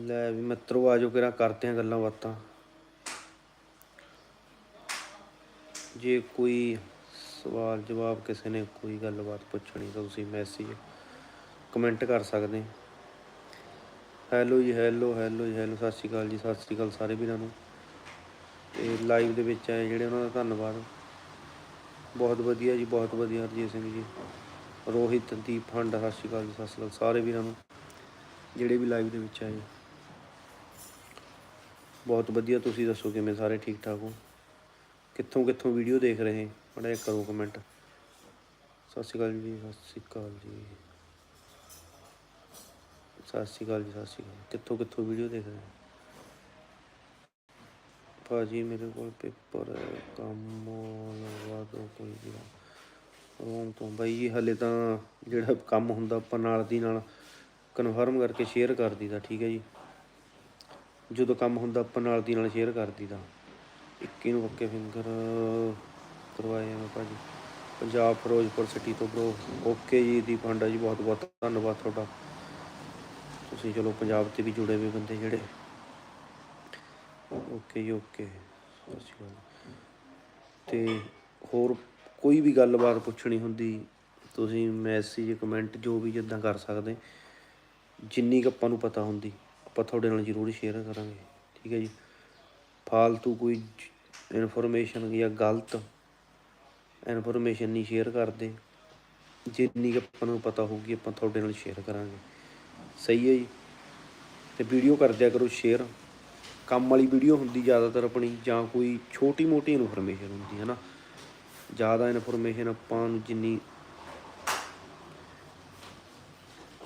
ਲੈ ਵੀ ਮਿੱਤਰੋ ਆਜੋ ਕਿਰਾ ਕਰਦੇ ਆ ਗੱਲਾਂ ਬਾਤਾਂ। ਜੇ ਕੋਈ ਸਵਾਲ ਜਵਾਬ ਕਿਸੇ ਨੇ ਕੋਈ ਗੱਲਬਾਤ ਪੁੱਛਣੀ ਤਾਂ ਤੁਸੀਂ ਮੈਸੇਜ ਕਮੈਂਟ ਕਰ ਸਕਦੇ ਹੈਲੋ ਜੀ ਹੈਲੋ ਹੈਲੋ ਜੀ ਹੈਲੋ ਸਤਿ ਸ਼੍ਰੀ ਅਕਾਲ ਜੀ, ਸਤਿ ਸ਼੍ਰੀ ਅਕਾਲ ਸਾਰੇ ਵੀਰਾਂ ਨੂੰ। ਤੇ ਲਾਈਵ ਦੇ ਵਿੱਚ ਆਏ ਜਿਹੜੇ ਉਹਨਾਂ ਦਾ ਧੰਨਵਾਦ। ਬਹੁਤ ਵਧੀਆ ਜੀ, ਬਹੁਤ ਵਧੀਆ ਹਰਜੀਤ ਸਿੰਘ ਜੀ। ਰੋਹਿਤ, ਦੀਪ, ਹਾਂਡਾ, ਸਤਿ ਸ਼੍ਰੀ ਅਕਾਲ ਜੀ, ਸਤਿ ਸ਼੍ਰੀ ਅਕਾਲ ਸਾਰੇ ਵੀਰਾਂ ਨੂੰ, ਜਿਹੜੇ ਵੀ ਲਾਈਵ ਦੇ ਵਿੱਚ ਆਏ। ਬਹੁਤ ਵਧੀਆ, ਤੁਸੀਂ ਦੱਸੋ ਕਿਵੇਂ ਸਾਰੇ ਠੀਕ ਠਾਕ ਹੋ? ਕਿੱਥੋਂ ਕਿੱਥੋਂ ਵੀਡੀਓ ਦੇਖ ਰਹੇ? ਬੜਾ ਕਰੋ ਕਮੈਂਟ ਸਤਿ ਸ਼੍ਰੀ ਅਕਾਲ ਜੀ, ਸਤਿ ਸ਼੍ਰੀ ਅਕਾਲ ਜੀ। ਸਤਿ ਸ਼੍ਰੀ ਅਕਾਲ ਜੀ, ਸਤਿ ਸ਼੍ਰੀ ਅਕਾਲ। ਕਿੱਥੋਂ ਕਿੱਥੋਂ ਵੀਡੀਓ ਦੇਖ ਰਹੇ? ਭਾਜੀ, ਮੇਰੇ ਕੋਲ ਪੇਪਰ ਕੰਮ, ਲਵਾ ਦਿਓ, ਕੋਈ ਵੀ ਰੋਮ ਤੋਂ ਬਾਈ ਜੀ, ਹਲੇ ਤਾਂ ਜਿਹੜਾ ਕੰਮ ਹੁੰਦਾ, ਆਪਾਂ ਨਾਲ ਦੀ ਨਾਲ ਕਨਫਰਮ ਕਰਕੇ ਸ਼ੇਅਰ ਕਰ ਦਈਦਾ, ਠੀਕ ਹੈ ਜੀ? ਜਦੋਂ ਕੰਮ ਹੁੰਦਾ ਆਪਾਂ ਨਾਲ ਦੀ ਨਾਲ ਸ਼ੇਅਰ ਕਰ ਦਈਦਾ 21 ਨੂੰ ਪੱਕੇ ਫਿੰਗਰ ਕਰਵਾਏ ਆ ਮੈਂ ਭਾਜੀ। ਪੰਜਾਬ ਫਿਰੋਜ਼ਪੁਰ ਸਿਟੀ ਤੋਂ ਬ్రో ਓਕੇ ਜੀ, ਦੀਪ ਹਾਂਡਾ ਜੀ, ਬਹੁਤ ਬਹੁਤ ਧੰਨਵਾਦ ਤੁਹਾਡਾ। ਤੁਸੀਂ ਚਲੋ ਪੰਜਾਬ ਤੇ ਵੀ ਜੁੜੇ ਹੋਏ ਬੰਦੇ ਜਿਹੜੇ। ਓਕੇ ਜੀ ਓਕੇ ਸਤਿ ਸ਼੍ਰੀ ਅਕਾਲ। ਤੇ ਹੋਰ ਕੋਈ ਵੀ ਗੱਲਬਾਤ ਪੁੱਛਣੀ ਹੁੰਦੀ, ਤੁਸੀਂ ਮੈਸੇਜ ਕਮੈਂਟ ਜੋ ਵੀ ਜਿੱਦਾਂ ਕਰ ਸਕਦੇ। ਜਿੰਨੀ ਕੁ ਆਪਾਂ ਨੂੰ ਪਤਾ ਹੁੰਦੀ। ਆਪਾਂ ਤੁਹਾਡੇ ਨਾਲ ਜ਼ਰੂਰ ਸ਼ੇਅਰ ਕਰਾਂਗੇ, ਠੀਕ ਹੈ ਜੀ। ਫਾਲਤੂ ਕੋਈ ਇਨਫੋਰਮੇਸ਼ਨ ਜਾਂ ਗਲਤ ਇਨਫੋਰਮੇਸ਼ਨ ਨਹੀਂ ਸ਼ੇਅਰ ਕਰਦੇ। ਜਿੰਨੀ ਕੁ ਆਪਾਂ ਨੂੰ ਪਤਾ ਹੋਊਗੀ, ਆਪਾਂ ਤੁਹਾਡੇ ਨਾਲ ਸ਼ੇਅਰ ਕਰਾਂਗੇ। ਸਹੀ ਹੈ ਜੀ। ਤੇ ਵੀਡੀਓ ਕਰ ਦਿਆ ਕਰੋ ਸ਼ੇਅਰ ਕੰਮ ਵਾਲੀ ਵੀਡੀਓ ਹੁੰਦੀ ਜ਼ਿਆਦਾਤਰ ਆਪਣੀ, ਜਾਂ ਕੋਈ ਛੋਟੀ ਮੋਟੀ ਇਨਫੋਰਮੇਸ਼ਨ ਹੁੰਦੀ ਹੈ ਨਾ। ਜ਼ਿਆਦਾ ਇਨਫੋਰਮੇਸ਼ਨ ਆਪਾਂ ਨੂੰ ਜਿੰਨੀ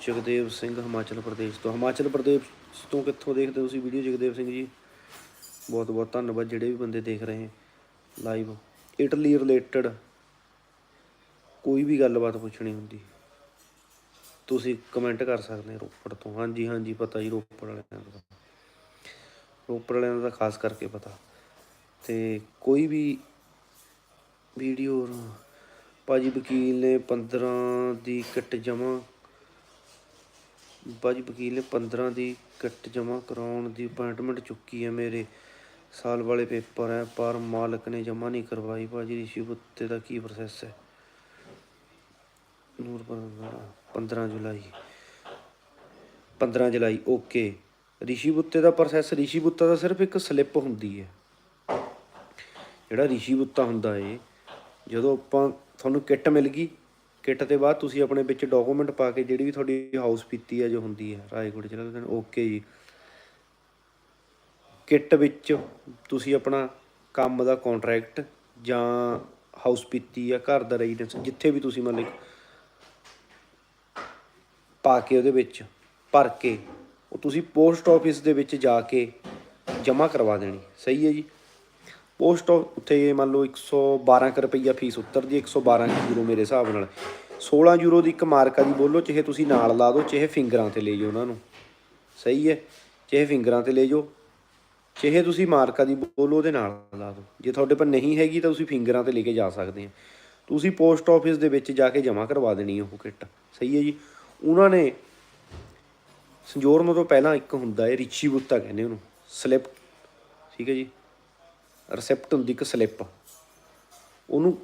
ਜਗਦੇਵ ਸਿੰਘ ਹਿਮਾਚਲ ਪ੍ਰਦੇਸ਼ ਤੋਂ। ਹਿਮਾਚਲ ਪ੍ਰਦੇਸ਼ ਤੋਂ ਕਿੱਥੋਂ ਦੇਖਦੇ ਹੋ ਤੁਸੀਂ ਵੀਡੀਓ ਜਗਦੇਵ ਸਿੰਘ ਜੀ? ਬਹੁਤ ਬਹੁਤ ਧੰਨਵਾਦ, ਜਿਹੜੇ ਵੀ ਬੰਦੇ ਦੇਖ ਰਹੇ ਲਾਈਵ ਇਟਲੀ ਰਿਲੇਟਡ ਕੋਈ ਵੀ ਗੱਲਬਾਤ ਪੁੱਛਣੀ ਹੁੰਦੀ, ਤੁਸੀਂ ਕਮੈਂਟ ਕਰ ਸਕਦੇ ਹੋ ਰੋਪੜ ਤੋਂ। ਹਾਂਜੀ ਹਾਂਜੀ, ਪਤਾ ਜੀ, ਰੋਪੜ ਵਾਲਿਆਂ ਦਾ। ਰੋਪੜ ਵਾਲਿਆਂ ਦਾ ਖਾਸ ਕਰਕੇ ਪਤਾ। ਤੇ ਕੋਈ ਵੀ ਵੀਡੀਓ ਭਾਜੀ ਵਕੀਲ ਨੇ 15 ਦੀ ਕਿੱਟ ਜਮਾ ਭਾਜੀ ਵਕੀਲ ਨੇ 15 ਦੀ ਕਿੱਟ ਜਮਾ ਕਰਾਉਣ ਦੀ ਅਪਾਇੰਟਮੈਂਟ ਚੁੱਕੀ ਹੈ ਮੇਰੇ। ਸਾਲ ਵਾਲੇ ਪੇਪਰ ਹੈ, ਪਰ ਮਾਲਕ ਨੇ ਜਮਾ ਨਹੀਂ ਕਰਵਾਈ। ਭਾਜੀ ਰਿਸ਼ੀ ਬੁੱਤੇ ਦਾ ਕੀ ਪ੍ਰੋਸੈਸ ਹੈ? ਨੂਰ 15 ਜੁਲਾਈ। 15 ਜੁਲਾਈ ਓਕੇ ਰਿਸ਼ੀ ਬੁੱਤੇ ਦਾ ਪ੍ਰੋਸੈਸ ਰਿਸ਼ੀ ਬੁੱਤਾ ਦਾ ਸਿਰਫ ਇੱਕ ਸਲਿੱਪ ਹੁੰਦੀ ਹੈ। ਜਿਹੜਾ ਰਿਸ਼ੀ ਬੁੱਤਾ ਹੁੰਦਾ ਏ, ਜਦੋਂ ਆਪਾਂ ਤੁਹਾਨੂੰ ਕਿੱਟ ਮਿਲ ਗਈ ਕਿੱਟ ਦੇ ਬਾਅਦ ਤੁਸੀਂ ਆਪਣੇ ਵਿੱਚ ਡਾਕੂਮੈਂਟ ਪਾ ਕੇ ਜਿਹੜੀ ਵੀ ਤੁਹਾਡੀ ਹਾਊਸ ਪੀਤੀ ਹੈ ਜੋ ਹੁੰਦੀ ਹੈ ਰਾਏਕੋਟ ਜ਼ਿਲ੍ਹਾ ਦਾ ਓਕੇ ਜੀ। ਕਿੱਟ ਵਿੱਚ ਤੁਸੀਂ ਆਪਣਾ ਕੰਮ ਦਾ ਕੰਟਰੈਕਟ ਜਾਂ ਹਾਊਸ ਪੀਤੀ ਜਾਂ ਘਰ ਦਾ ਰੈਜ਼ੀਡੈਂਸ ਜਿੱਥੇ ਵੀ ਤੁਸੀਂ ਮਤਲਬ ਪਾ ਕੇ ਉਹਦੇ ਵਿੱਚ ਭਰ ਕੇ, ਉਹ ਤੁਸੀਂ ਪੋਸਟ ਆਫਿਸ ਦੇ ਵਿੱਚ ਜਾ ਕੇ ਜਮ੍ਹਾਂ ਕਰਵਾ ਦੇਣੀ। ਸਹੀ ਹੈ ਜੀ? ਪੋਸਟ ਉੱਥੇ ਮੰਨ ਲਓ 112 ਕੁ ਰੁਪਈਆ ਫੀਸ ਉਤਰਦੀ 112 ਯੂਰੋ ਮੇਰੇ ਹਿਸਾਬ ਨਾਲ। 16 ਯੂਰੋ ਦੀ ਇੱਕ ਮਾਰਕਾ ਦੀ ਬੋਲੋ, ਚਾਹੇ ਤੁਸੀਂ ਨਾਲ ਲਾ ਦਿਓ, ਚਾਹੇ ਫਿੰਗਰਾਂ ਤੇ ਲੈ ਜਾਓ ਉਹਨਾਂ ਨੂੰ। ਸਹੀ ਹੈ, ਚਾਹੇ ਫਿੰਗਰਾਂ ਤੇ ਲੈ ਜਾਓ, ਚਾਹੇ ਤੁਸੀਂ ਮਾਰਕਾ ਦੀ ਬੋਲੋ ਉਹਦੇ ਨਾਲ ਲਾ ਦਿਓ। ਜੇ ਤੁਹਾਡੇ ਪਰ ਨਹੀਂ ਹੈਗੀ ਤਾਂ ਤੁਸੀਂ ਫਿੰਗਰਾਂ ਤੇ ਲੈ ਕੇ ਜਾ ਸਕਦੇ ਆ ਤੁਸੀਂ ਪੋਸਟ ਆਫਿਸ ਦੇ ਵਿੱਚ ਜਾ ਕੇ ਜਮ੍ਹਾਂ ਕਰਵਾ ਦੇਣੀ ਉਹ ਕਿੱਟ। ਸਹੀ ਹੈ ਜੀ। ਉਹਨਾਂ ਨੇ ਸੰਜੋਰਨ ਤੋਂ ਪਹਿਲਾਂ ਇੱਕ ਹੁੰਦਾ ਹੈ, ਰਿਚੀ ਬੁੱਤਾ ਕਹਿੰਦੇ ਉਹਨੂੰ, ਸਲਿਪ। ਠੀਕ ਹੈ ਜੀ। ਰਿਸੈਪਟ ਹੁੰਦੀ ਇੱਕ ਸਲਿੱਪ। ਉਹਨੂੰ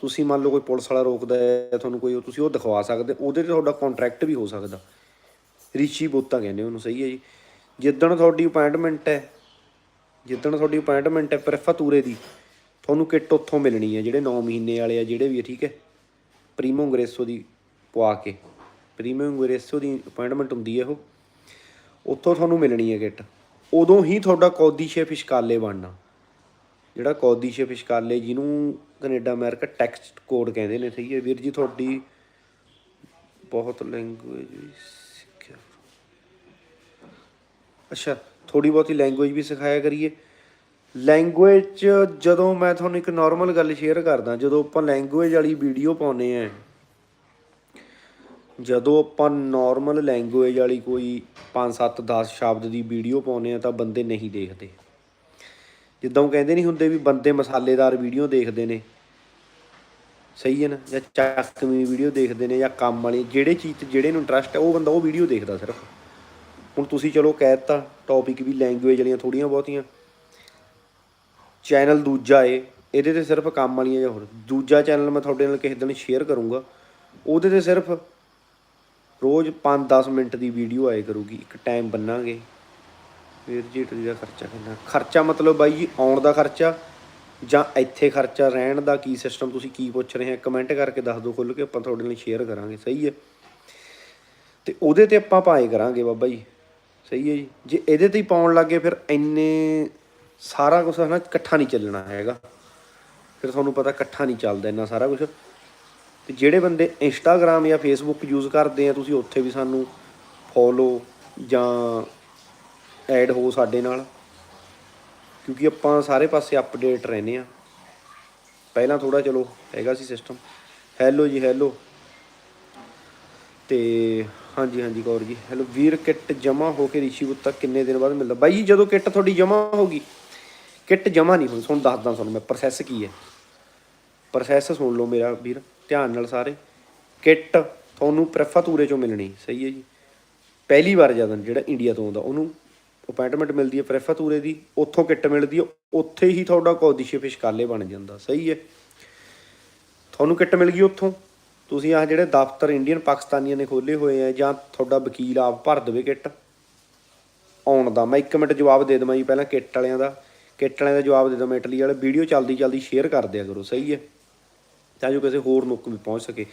ਤੁਸੀਂ ਮੰਨ ਲਓ ਕੋਈ ਪੁਲਿਸ ਵਾਲਾ ਰੋਕਦਾ ਹੈ, ਤੁਹਾਨੂੰ ਕੋਈ ਤੁਸੀਂ ਉਹ ਦਿਖਵਾ ਸਕਦੇ, ਉਹਦੇ ਤੇ ਤੁਹਾਡਾ ਕੰਟਰੈਕਟ ਵੀ ਹੋ ਸਕਦਾ। ਰਿਸ਼ੀ ਬੋਤਾ ਕਹਿੰਦੇ ਉਹਨੂੰ, ਸਹੀ ਹੈ ਜੀ। ਜਿੱਦਣ ਤੁਹਾਡੀ ਅਪਾਇੰਟਮੈਂਟ ਹੈ, ਜਿੱਦਣ ਤੁਹਾਡੀ ਅਪਾਇੰਟਮੈਂਟ ਹੈ ਪ੍ਰੈਫਾਤੂਰੇ ਦੀ, ਤੁਹਾਨੂੰ ਕਿੱਟ ਉੱਥੋਂ ਮਿਲਣੀ ਹੈ, ਜਿਹੜੇ 9 ਮਹੀਨੇ ਵਾਲੇ ਆ, ਜਿਹੜੇ ਵੀ ਹੈ ਠੀਕ ਹੈ। ਪ੍ਰੀਮੋ ਇੰਗਰੇਸੋ ਦੀ ਪਵਾ ਕੇ, ਪ੍ਰੀਮੋ ਇੰਗਰੇਸੋ ਦੀ ਅਪਾਇੰਟਮੈਂਟ ਹੁੰਦੀ ਹੈ ਉਹ। ਉੱਥੋਂ ਤੁਹਾਨੂੰ ਮਿਲਣੀ ਹੈ ਕਿੱਟ। ਉਦੋਂ ਹੀ ਤੁਹਾਡਾ ਕੌਦੀ ਕੌਦੀਸ਼ੇ ਫਿਸ਼ਕਾਲੇ ਬਣਨਾ। ਜਿਹੜਾ ਕੌਦੀਸ਼ੇ ਫਿਸ਼ਕਾਲੇ ਜਿਹਨੂੰ ਕੈਨੇਡਾ ਅਮਰੀਕਾ ਟੈਕਸਟ ਕੋਡ ਕਹਿੰਦੇ ਨੇ, ਸਹੀ ਹੈ ਵੀਰ ਜੀ? ਤੁਹਾਡੀ ਬਹੁਤ ਲੈਂਗੁਏਜ ਵੀ ਸਿੱਖਿਆ। ਅੱਛਾ ਥੋੜੀ ਬਹੁਤੀ ਲੈਂਗੁਏਜ ਵੀ ਸਿਖਾਇਆ ਕਰੀਏ। ਲੈਂਗੁਏਜ 'ਚ ਜਦੋਂ ਮੈਂ ਤੁਹਾਨੂੰ ਇੱਕ ਨਾਰਮਲ ਗੱਲ ਸ਼ੇਅਰ ਕਰਦਾ, ਜਦੋਂ ਆਪਾਂ ਲੈਂਗੁਏਜ ਵਾਲੀ ਵੀਡੀਓ ਪਾਉਨੇ ਆ ਜਦੋਂ ਆਪਾਂ ਨਾਰਮਲ ਲੈਂਗੁਏਜ ਵਾਲੀ ਕੋਈ 5 7 10 ਸ਼ਬਦ ਦੀ ਵੀਡੀਓ ਪਾਉਨੇ ਆ ਤਾਂ ਬੰਦੇ ਨਹੀਂ ਦੇਖਦੇ। ਜਿੱਦਾਂ ਉਹ ਕਹਿੰਦੇ ਨਹੀਂ ਹੁੰਦੇ ਵੀ ਬੰਦੇ ਮਸਾਲੇਦਾਰ ਵੀਡੀਓ ਦੇਖਦੇ ਨੇ। ਸਹੀ ਹੈ ਨਾ? ਜਾਂ ਚੱਕਵੀਂ ਵੀਡੀਓ ਦੇਖਦੇ ਨੇ ਜਾਂ ਕੰਮ ਵਾਲੀ, ਜਿਹੜੇ ਚੀਜ਼ 'ਚ ਜਿਹੜੇ ਨੂੰ ਇੰਟਰਸਟ ਹੈ ਉਹ ਬੰਦਾ ਉਹ ਵੀਡੀਓ ਦੇਖਦਾ ਸਿਰਫ। ਹੁਣ ਤੁਸੀਂ ਚਲੋ ਕਹਿ ਦਿੱਤਾ ਟੌਪਿਕ ਵੀ ਲੈਂਗੁਏਜ ਵਾਲੀਆਂ ਥੋੜੀਆਂ ਬਹੁਤੀਆਂ। ਚੈਨਲ ਦੂਜਾ ਏ, ਇਹਦੇ ਤੇ ਸਿਰਫ ਕੰਮ ਵਾਲੀਆਂ ਜਾਂ ਹੋਰ। ਦੂਜਾ ਚੈਨਲ ਮੈਂ ਤੁਹਾਡੇ ਨਾਲ ਕਿਸੇ ਦਿਨ ਸ਼ੇਅਰ ਕਰੂੰਗਾ। ਉਹਦੇ ਤੇ ਸਿਰਫ ਰੋਜ਼ 5-10 ਮਿੰਟ ਦੀ ਵੀਡੀਓ ਆਏ ਕਰੂਗੀ। ਇੱਕ ਟਾਈਮ ਬੰਨਾਂਗੇ। ਫਿਰ ਜੀ ਇਟਲੀ ਦਾ ਖਰਚਾ ਕਿੰਨਾ? ਖਰਚਾ ਮਤਲਬ ਬਾਈ ਜੀ, ਆਉਣ ਦਾ ਖਰਚਾ ਜਾਂ ਇੱਥੇ ਖਰਚਾ, ਰਹਿਣ ਦਾ ਕੀ ਸਿਸਟਮ ਤੁਸੀਂ ਕੀ ਪੁੱਛ ਰਹੇ ਹੋ ਕਮੈਂਟ ਕਰਕੇ ਦੱਸ ਦਿਓ ਖੁੱਲ ਕੇ, ਆਪਾਂ ਤੁਹਾਡੇ ਨਾਲ ਸ਼ੇਅਰ ਕਰਾਂਗੇ, ਸਹੀ ਹੈ? ਤੇ ਉਹਦੇ ਤੇ ਆਪਾਂ ਪਾਏ ਕਰਾਂਗੇ ਬਾਬਾ ਜੀ, ਸਹੀ ਹੈ ਜੀ? ਜੇ ਇਹਦੇ ਤੇ ਹੀ ਪਾਉਣ ਲੱਗੇ, ਫਿਰ ਇੰਨੇ ਸਾਰਾ ਕੁਝ ਹਨਾ, ਇਕੱਠਾ ਨਹੀਂ ਚੱਲਣਾ ਹੈਗਾ। ਫਿਰ ਤੁਹਾਨੂੰ ਪਤਾ ਇਕੱਠਾ ਨਹੀਂ ਚੱਲਦਾ ਇੰਨਾ ਸਾਰਾ ਕੁਝ ਤੇ ਜਿਹੜੇ ਬੰਦੇ ਇੰਸਟਾਗ੍ਰam ਜਾਂ ਫੇਸਬੁੱਕ ਯੂਜ਼ ਕਰਦੇ ਆ, ਤੁਸੀਂ ਉੱਥੇ ਵੀ ਸਾਨੂੰ ਫੋਲੋ ਜਾਂ ਐਡ ਹੋ ਸਾਡੇ ਨਾਲ, ਕਿਉਂਕਿ ਆਪਾਂ ਸਾਰੇ ਪਾਸੇ ਅਪਡੇਟ ਰਹਿੰਦੇ ਆ ਪਹਿਲਾਂ ਥੋੜਾ ਚਲੋ ਹੈਗਾ ਸੀ ਸਿਸਟਮ ਹੈਲੋ ਜੀ ਹੈਲੋ ਤੇ ਹਾਂਜੀ ਹਾਂਜੀ, ਕੌਰ ਜੀ। ਹੈਲੋ ਵੀਰ, ਕਿੱਟ ਜਮਾ ਹੋ ਕੇ ਰਿਸ਼ੀ ਤੱਕ ਕਿੰਨੇ ਦਿਨ ਬਾਅਦ ਮਿਲਦਾ? ਬਾਈ ਜੀ, ਜਦੋਂ ਕਿੱਟ ਤੁਹਾਡੀ ਜਮਾ ਹੋਗੀ ਕਿੱਟ ਜਮਾ ਨਹੀਂ ਹੋਈ। ਤੁਹਾਨੂੰ ਦੱਸਦਾ ਤੁਹਾਨੂੰ ਮੈਂ ਪ੍ਰੋਸੈਸ ਕੀ ਹੈ? ਪ੍ਰੋਸੈਸ ਸੁਣ ਲਓ ਮੇਰਾ ਵੀਰ, ਧਿਆਨ ਨਾਲ ਸਾਰੇ। ਕਿੱਟ ਤੁਹਾਨੂੰ ਪ੍ਰੈਫਾਤੂਰੇ ਚੋਂ ਮਿਲਣੀ, ਸਹੀ ਹੈ ਜੀ। ਪਹਿਲੀ ਵਾਰ ਜਦੋਂ ਜਿਹੜਾ ਇੰਡੀਆ ਤੋਂ ਆਉਂਦਾ, ਉਹਨੂੰ ਅਪਾਇੰਟਮੈਂਟ ਮਿਲਦੀ ਹੈ ਪ੍ਰੈਫਾਤੂਰੇ ਦੀ, ਉੱਥੋਂ ਕਿੱਟ ਮਿਲਦੀ ਹੈ, ਉੱਥੇ ਹੀ ਤੁਹਾਡਾ ਕੌਦੀਸ਼ੇ ਫਿਸ਼ਕਾਲੇ ਬਣ ਜਾਂਦਾ, ਸਹੀ ਹੈ। ਤੁਹਾਨੂੰ ਕਿੱਟ ਮਿਲ ਗਈ ਉੱਥੋਂ, ਤੁਸੀਂ ਆਹ ਜਿਹੜੇ ਦਫ਼ਤਰ ਇੰਡੀਅਨ ਪਾਕਿਸਤਾਨੀਆਂ ਨੇ ਖੋਲੇ ਹੋਏ ਆ, ਜਾਂ ਤੁਹਾਡਾ ਵਕੀਲ ਆਪ ਭਰ ਦੇਵੇ ਕਿੱਟ। ਆਉਣ ਦਾ, ਮੈਂ 1 ਮਿੰਟ ਜਵਾਬ ਦੇ ਦੇਵਾਂ ਜੀ ਪਹਿਲਾਂ ਕਿੱਟ ਵਾਲਿਆਂ ਦਾ, ਕਿੱਟ ਵਾਲਿਆਂ ਦਾ ਜਵਾਬ ਦੇ ਦੇਵਾਂ ਇਟਲੀ ਵਾਲੇ, ਵੀਡੀਓ ਚੱਲਦੀ ਚੱਲਦੀ ਸ਼ੇਅਰ ਕਰ ਦਿਆ ਕਰੋ, ਸਹੀ ਹੈ। ਤਾਂ ਜੋ ਕਿਸੇ ਹੋਰ ਨੁੱਕ ਵੀ ਪਹੁੰਚ ਸਕੇ।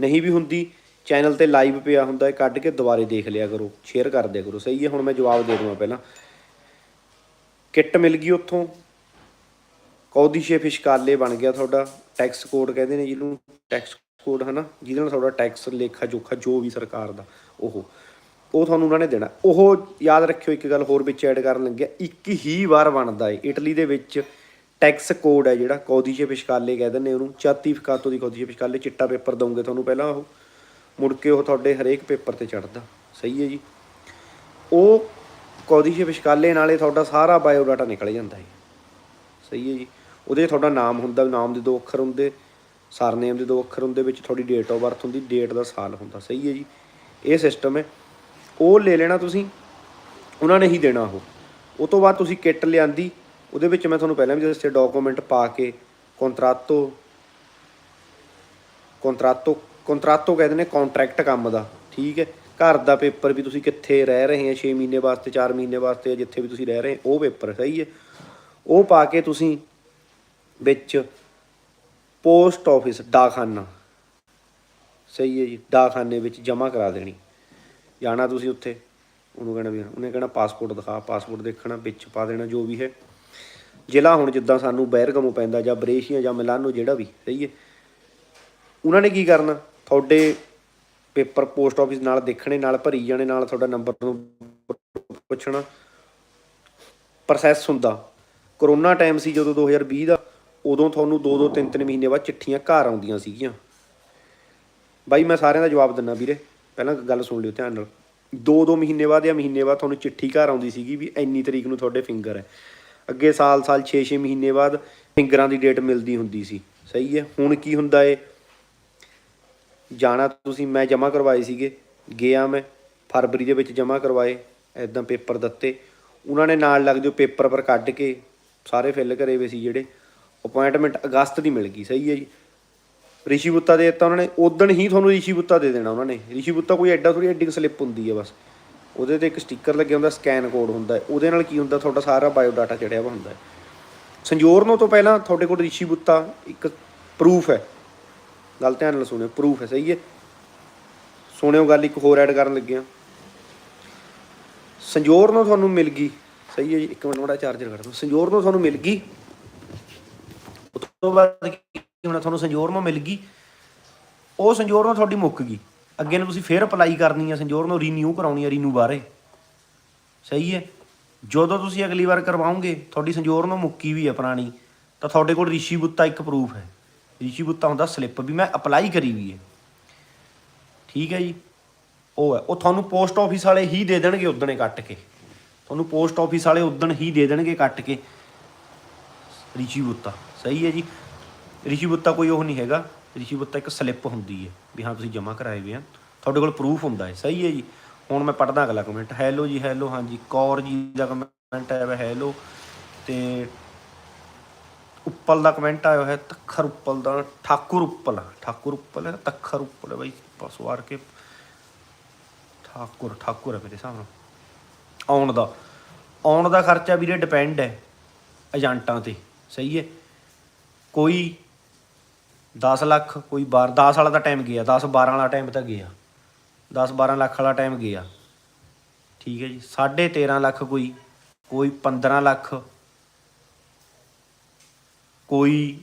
ਨਹੀਂ ਵੀ ਹੁੰਦੀ ਚੈਨਲ ਤੇ ਲਾਈਵ ਪਿਆ ਹੁੰਦਾ ਹੈ, ਕੱਢ ਕੇ ਦੁਬਾਰੇ ਦੇਖ ਲਿਆ ਕਰੋ ਸ਼ੇਅਰ ਕਰ ਦਿਆ ਕਰੋ। ਸਹੀ ਹੈ, ਹੁਣ ਮੈਂ ਜਵਾਬ ਦੇ ਦੂੰਗਾ ਪਹਿਲਾਂ। ਕਿੱਟ ਮਿਲ ਗਈ ਉੱਥੋਂ। ਕੌਦੀਸ਼ੇ ਫਿਸ਼ਕਾਲੇ ਬਣ ਗਿਆ ਤੁਹਾਡਾ। ਟੈਕਸ ਕੋਡ ਕਹਿੰਦੇ ਨੇ ਜਿਹਨੂੰ ਟੈਕਸ ਕੋਡ ਹਨਾ, ਜਿਹਦੇ ਨਾਲ ਤੁਹਾਡਾ ਟੈਕਸ ਲੇਖਾ ਜੋਖਾ ਜੋ ਵੀ ਸਰਕਾਰ ਦਾ, ਉਹ। ਉਹ ਤੁਹਾਨੂੰ ਉਹਨਾਂ ਨੇ ਦੇਣਾ। ਉਹ ਯਾਦ ਰੱਖਿਓ, ਇੱਕ ਗੱਲ ਹੋਰ ਵਿੱਚ ਐਡ ਕਰਨ ਲੱਗਿਆ। ਇੱਕ ਹੀ ਵਾਰ ਬਣਦਾ ਏ। ਇਟਲੀ ਦੇ ਵਿੱਚ ਟੈਕਸ ਕੋਡ ਹੈ ਜਿਹੜਾ ਕੌਦੀਸ਼ੇ ਫਿਸ਼ਕਾਲੇ ਕਹਿ ਦਿੰਦੇ ਉਹਨੂੰ। ਚਾਤੀ ਚਾਤੀਫਿਕਾਤੋ ਦੀ ਕੌਦੀਸ਼ੇ ਫਿਸ਼ਕਾਲੇ ਚਿੱਟਾ ਪੇਪਰ ਦਊਂਗੇ ਤੁਹਾਨੂੰ ਪਹਿਲਾਂ ਉਹ। ਮੁੜ ਕੇ ਉਹ ਤੁਹਾਡੇ ਹਰੇਕ ਪੇਪਰ ਤੇ ਚੜਦਾ ਸਹੀ ਹੈ ਜੀ। ਉਹ ਕੌਦੀਸ਼ੇ ਵਿਸ਼ਕਾਲੇ ਨਾਲੇ ਤੁਹਾਡਾ ਸਾਰਾ ਬਾਇਓਡਾਟਾ ਨਿਕਲ ਜਾਂਦਾ ਹੈ ਸਹੀ ਹੈ ਜੀ। ਉਹਦੇ ਤੁਹਾਡਾ ਨਾਮ ਹੁੰਦਾ, ਨਾਮ ਦੇ ਦੋ ਅੱਖਰ ਹੁੰਦੇ, ਸਰਨੇਮ ਦੇ ਦੋ ਅੱਖਰ ਹੁੰਦੇ, ਵਿੱਚ ਤੁਹਾਡੀ ਡੇਟ ਆਫ ਬਰਥ ਹੁੰਦੀ ਡੇਟ ਦਾ ਸਾਲ ਹੁੰਦਾ। ਸਹੀ ਹੈ ਜੀ। ਇਹ ਸਿਸਟਮ ਹੈ। ਉਹ ਲੈ ਲੈਣਾ ਤੁਸੀਂ, ਉਹਨਾਂ ਨੇ ਹੀ ਦੇਣਾ ਉਹ। ਉਹ ਤੋਂ ਬਾਅਦ ਤੁਸੀਂ ਕਿੱਟ ਲਿਆਂਦੀ, ਉਹਦੇ ਵਿੱਚ ਮੈਂ ਤੁਹਾਨੂੰ ਪਹਿਲਾਂ ਵੀ ਦੱਸਿਆ ਡਾਕੂਮੈਂਟ ਪਾ ਕੇ ਕੰਟਰਾਤੋ ਕੰਟਰਾਤੋ ਕੰਟਰਾਤੋ ਕਹਿੰਦੇ ਨੇ ਕੰਟਰੈਕਟ ਕੰਮ ਦਾ, ਠੀਕ ਹੈ? ਘਰ ਦਾ ਪੇਪਰ ਵੀ ਤੁਸੀਂ ਕਿੱਥੇ ਰਹਿ ਰਹੇ ਆ 6 ਮਹੀਨੇ ਵਾਸਤੇ 4 ਮਹੀਨੇ ਵਾਸਤੇ, ਜਾਂ ਜਿੱਥੇ ਵੀ ਤੁਸੀਂ ਰਹਿ ਰਹੇ, ਉਹ ਪੇਪਰ ਸਹੀ ਹੈ। ਉਹ ਪਾ ਕੇ ਤੁਸੀਂ ਵਿੱਚ ਪੋਸਟ ਆਫਿਸ ਡਾਕਖਾਨਾ, ਸਹੀ ਹੈ ਜੀ, ਡਾਕਖਾਨੇ ਵਿੱਚ ਜਮ੍ਹਾਂ ਕਰਾ ਦੇਣੀ। ਜਾਣਾ ਤੁਸੀਂ ਉੱਥੇ, ਉਹਨੂੰ ਕਹਿਣਾ ਵੀ, ਉਹਨੇ ਕਹਿਣਾ ਪਾਸਪੋਰਟ ਦਿਖਾ ਪਾਸਪੋਰਟ ਦੇਖਣਾ, ਵਿੱਚ ਪਾ ਦੇਣਾ ਜੋ ਵੀ ਹੈ। ਜ਼ਿਲ੍ਹਾ ਹੁਣ ਜਿੱਦਾਂ ਸਾਨੂੰ ਬੈਰਗਮੋ ਪੈਂਦਾ, ਜਾਂ ਬਰੇਸ਼ੀਆ, ਜਾਂ ਮਿਲਾਨੋ, ਜਿਹੜਾ ਵੀ, ਸਹੀ ਹੈ। ਉਹਨਾਂ ਨੇ ਕੀ ਕਰਨਾ? ਤੁਹਾਡੇ ਪੇਪਰ ਪੋਸਟ ਆਫਿਸ ਨਾਲ ਦੇਖਣੇ ਨਾਲ, ਭਰੀ ਜਾਣੇ ਨਾਲ ਤੁਹਾਡਾ ਨੰਬਰ ਨੂੰ ਪੁੱਛਣਾ ਪ੍ਰੋਸੈਸ ਹੁੰਦਾ। ਕਰੋਨਾ ਟਾਈਮ ਸੀ ਜਦੋਂ 2020 ਦਾ, ਉਦੋਂ ਤੁਹਾਨੂੰ 2-2 3-3 ਮਹੀਨੇ ਬਾਅਦ ਚਿੱਠੀਆਂ ਘਰ ਆਉਂਦੀਆਂ ਸੀਗੀਆਂ। ਬਾਈ, ਮੈਂ ਸਾਰਿਆਂ ਦਾ ਜਵਾਬ ਦਿੰਨਾ ਵੀਰੇ, ਪਹਿਲਾਂ ਗੱਲ ਸੁਣ ਲਿਓ ਧਿਆਨ ਨਾਲ। 2-2 ਮਹੀਨੇ ਬਾਅਦ ਜਾਂ ਮਹੀਨੇ ਬਾਅਦ ਤੁਹਾਨੂੰ ਚਿੱਠੀ ਘਰ ਆਉਂਦੀ ਸੀਗੀ ਵੀ ਇੰਨੀ ਤਰੀਕ ਨੂੰ ਤੁਹਾਡੇ ਫਿੰਗਰ ਹੈ। ਅੱਗੇ ਸਾਲ-ਸਾਲ 6-6 ਮਹੀਨੇ ਬਾਅਦ ਫਿੰਗਰਾਂ ਦੀ ਡੇਟ ਮਿਲਦੀ ਹੁੰਦੀ ਸੀ। ਸਹੀ ਹੈ, ਹੁਣ ਕੀ ਹੁੰਦਾ ਏ? ਜਾਣਾ ਤੁਸੀਂ, ਮੈਂ ਜਮ੍ਹਾਂ ਕਰਵਾਏ ਸੀਗੇ। ਗਿਆ ਮੈਂ, ਫਰਵਰੀ ਦੇ ਵਿੱਚ ਜਮ੍ਹਾਂ ਕਰਵਾਏ ਐਦਾਂ ਪੇਪਰ ਦਿੱਤੇ। ਉਹਨਾਂ ਨੇ ਨਾਲ ਲੱਗ ਜੋ ਪੇਪਰ ਪਰ ਕੱਢ ਕੇ ਸਾਰੇ ਫਿਲ ਕਰੇ ਹੋਏ ਸੀ ਜਿਹੜੇ। ਅਪਾਇੰਟਮੈਂਟ ਅਗਸਤ ਦੀ ਮਿਲ ਗਈ, ਸਹੀ ਹੈ ਜੀ। ਰਿਸ਼ੀ ਬੁੱਤਾ ਦੇ ਦਿੱਤਾ ਉਹਨਾਂ ਨੇ ਉਦਣ ਹੀ ਤੁਹਾਨੂੰ ਰਿਸ਼ੀ ਬੁੱਤਾ ਦੇ ਦੇਣਾ ਉਹਨਾਂ ਨੇ। ਰਿਸ਼ੀ ਬੁੱਤਾ ਕੋਈ ਐਡਾ ਥੋੜੀ ਐਡੀ ਸਲਿੱਪ ਹੁੰਦੀ ਹੈ ਬਸ। ਉਹਦੇ ਤੇ ਇੱਕ ਸਟicker ਲੱਗਿਆ ਹੁੰਦਾ ਸਕੈਨ ਕੋਡ ਹੁੰਦਾ ਉਹਦੇ ਨਾਲ ਕੀ ਹੁੰਦਾ, ਤੁਹਾਡਾ ਸਾਰਾ ਬਾਇਓਡਾਟਾ ਚੜਿਆ ਵਾ ਹੁੰਦਾ ਸੰਜੋਰਨੋ ਤੋਂ ਪਹਿਲਾਂ ਤੁਹਾਡੇ ਕੋਲ ਰਿਸ਼ੀ ਬੁੱਤਾ ਇੱਕ ਪ੍ਰੂਫ ਹੈ। ਗੱਲ ਧਿਆਨ ਨਾਲ ਸੁਣਿਓ ਪ੍ਰੂਫ ਹੈ, ਸਹੀ ਹੈ। ਸੁਣਿਓ ਗੱਲ, ਇੱਕ ਹੋਰ ਐਡ ਕਰਨ ਲੱਗਿਆ ਨੂੰ ਤੁਹਾਨੂੰ ਮਿਲ ਗਈ, ਸਹੀ ਹੈ ਜੀ, ਇੱਕ ਮਿੰਟ ਮਾੜਾ ਚਾਰਜਰ ਕੱਢ ਦੋ ਸੰਜੋਰਨੋ ਤੁਹਾਨੂੰ ਮਿਲ ਗਈ। ਉਸ ਤੋਂ ਬਾਅਦ ਕੀ ਹੋਣਾ, ਤੁਹਾਨੂੰ ਸੰਜੋਰਨੋ ਮਿਲ ਗਈ। ਉਹ ਸੰਜੋਰ ਨੂੰ ਤੁਹਾਡੀ ਮੁੱਕ ਗਈ। ਅੱਗੇ ਨੂੰ ਤੁਸੀਂ ਫੇਰ ਅਪਲਾਈ ਕਰਨੀ ਹੈ, ਸੰਜੋਰ ਨੂੰ ਰੀਨਿਊ ਕਰਾਉਣੀ ਹੈ ਰੀਨਿਊ ਬਾਰੇ। ਸਹੀ ਹੈ। ਜਦੋਂ ਤੁਸੀਂ ਅਗਲੀ ਵਾਰ ਕਰਵਾਉਂਗੇ ਤੁਹਾਡੀ ਸੰਜੋਰ ਨੂੰ ਮੁੱਕੀ ਵੀ ਹੈ ਪੁਰਾਣੀ, ਤਾਂ ਤੁਹਾਡੇ ਕੋਲ ਰਿਸ਼ੀ ਬੁੱਤਾ ਇੱਕ ਪ੍ਰੂਫ ਹੈ। ਰਿਸ਼ੀ ਬੁੱਤਾ ਹੁੰਦਾ ਸਲਿੱਪ ਵੀ ਮੈਂ ਅਪਲਾਈ ਕਰੀ ਵੀ ਹੈ। ਠੀਕ ਹੈ ਜੀ? ਉਹ ਹੈ। ਉਹ ਤੁਹਾਨੂੰ ਪੋਸਟ ਆਫਿਸ ਵਾਲੇ ਹੀ ਦੇ ਦੇਣਗੇ ਉਦਣੇ ਕੱਟ ਕੇ। ਤੁਹਾਨੂੰ ਪੋਸਟ ਆਫਿਸ ਵਾਲੇ ਉਦਣ ਹੀ ਦੇ ਦੇਣਗੇ ਕੱਟ ਕੇ। ਰਿਸ਼ੀ ਬੁੱਤਾ ਸਹੀ ਹੈ ਜੀ? ਰਿਸ਼ੀ ਬੁੱਤਾ ਕੋਈ ਉਹ ਨਹੀਂ ਹੈਗਾ। ਰਿਸ਼ੀ ਬੁੱਤਾ ਇੱਕ ਸਲਿੱਪ ਹੁੰਦੀ ਹੈ ਵੀ ਹਾਂ, ਤੁਸੀਂ ਜਮ੍ਹਾਂ ਕਰਾਏ ਹੋਏ ਆ। ਤੁਹਾਡੇ ਕੋਲ ਪ੍ਰੂਫ ਹੁੰਦਾ ਹੈ। ਸਹੀ ਹੈ ਜੀ? ਹੁਣ ਮੈਂ ਪੜਦਾ ਅਗਲਾ ਕਮੈਂਟ ਹੈਲੋ ਜੀ ਹੈਲੋ ਹਾਂਜੀ। ਕੌਰ ਜੀ ਦਾ ਕਮੈਂਟ ਆਇਆ ਹੋਇਆ ਹੈਲੋ ਤੇ ਉੱਪਲ ਦਾ ਕਮੈਂਟ ਆਇਆ ਹੋਇਆ, ਤੱਖਰ ਉੱਪਲ ਦਾ, ਠਾਕੁਰ ਉੱਪਲ ਠਾਕੁਰ ਉੱਪਲ ਹੈ ਤੱਖਰ ਉੱਪਲ ਹੈ ਬਾਈ ਬਸ ਕੇ ਠਾਕੁਰ ਠਾਕੁਰ ਹੈ ਮੇਰੇ ਸਾਹਮਣੇ ਆਉਣ ਦਾ ਆਉਣ ਦਾ ਖਰਚਾ ਵੀਰੇ ਡਿਪੈਂਡ ਹੈ ਏਜੰਟਾਂ ਤੇ, ਸਹੀ ਹੈ? ਕੋਈ 10 ਲੱਖ, ਕੋਈ 12 10 ਵਾਲਾ ਦਾ ਟਾਈਮ ਗਿਆ 10 12 ਵਾਲਾ ਟਾਈਮ ਤਾਂ ਗਿਆ 10 12 ਲੱਖ ਵਾਲਾ ਟਾਈਮ ਗਿਆ। ਠੀਕ ਹੈ ਜੀ 13.5 ਲੱਖ ਕੋਈ ਕੋਈ 15 ਲੱਖ ਕੋਈ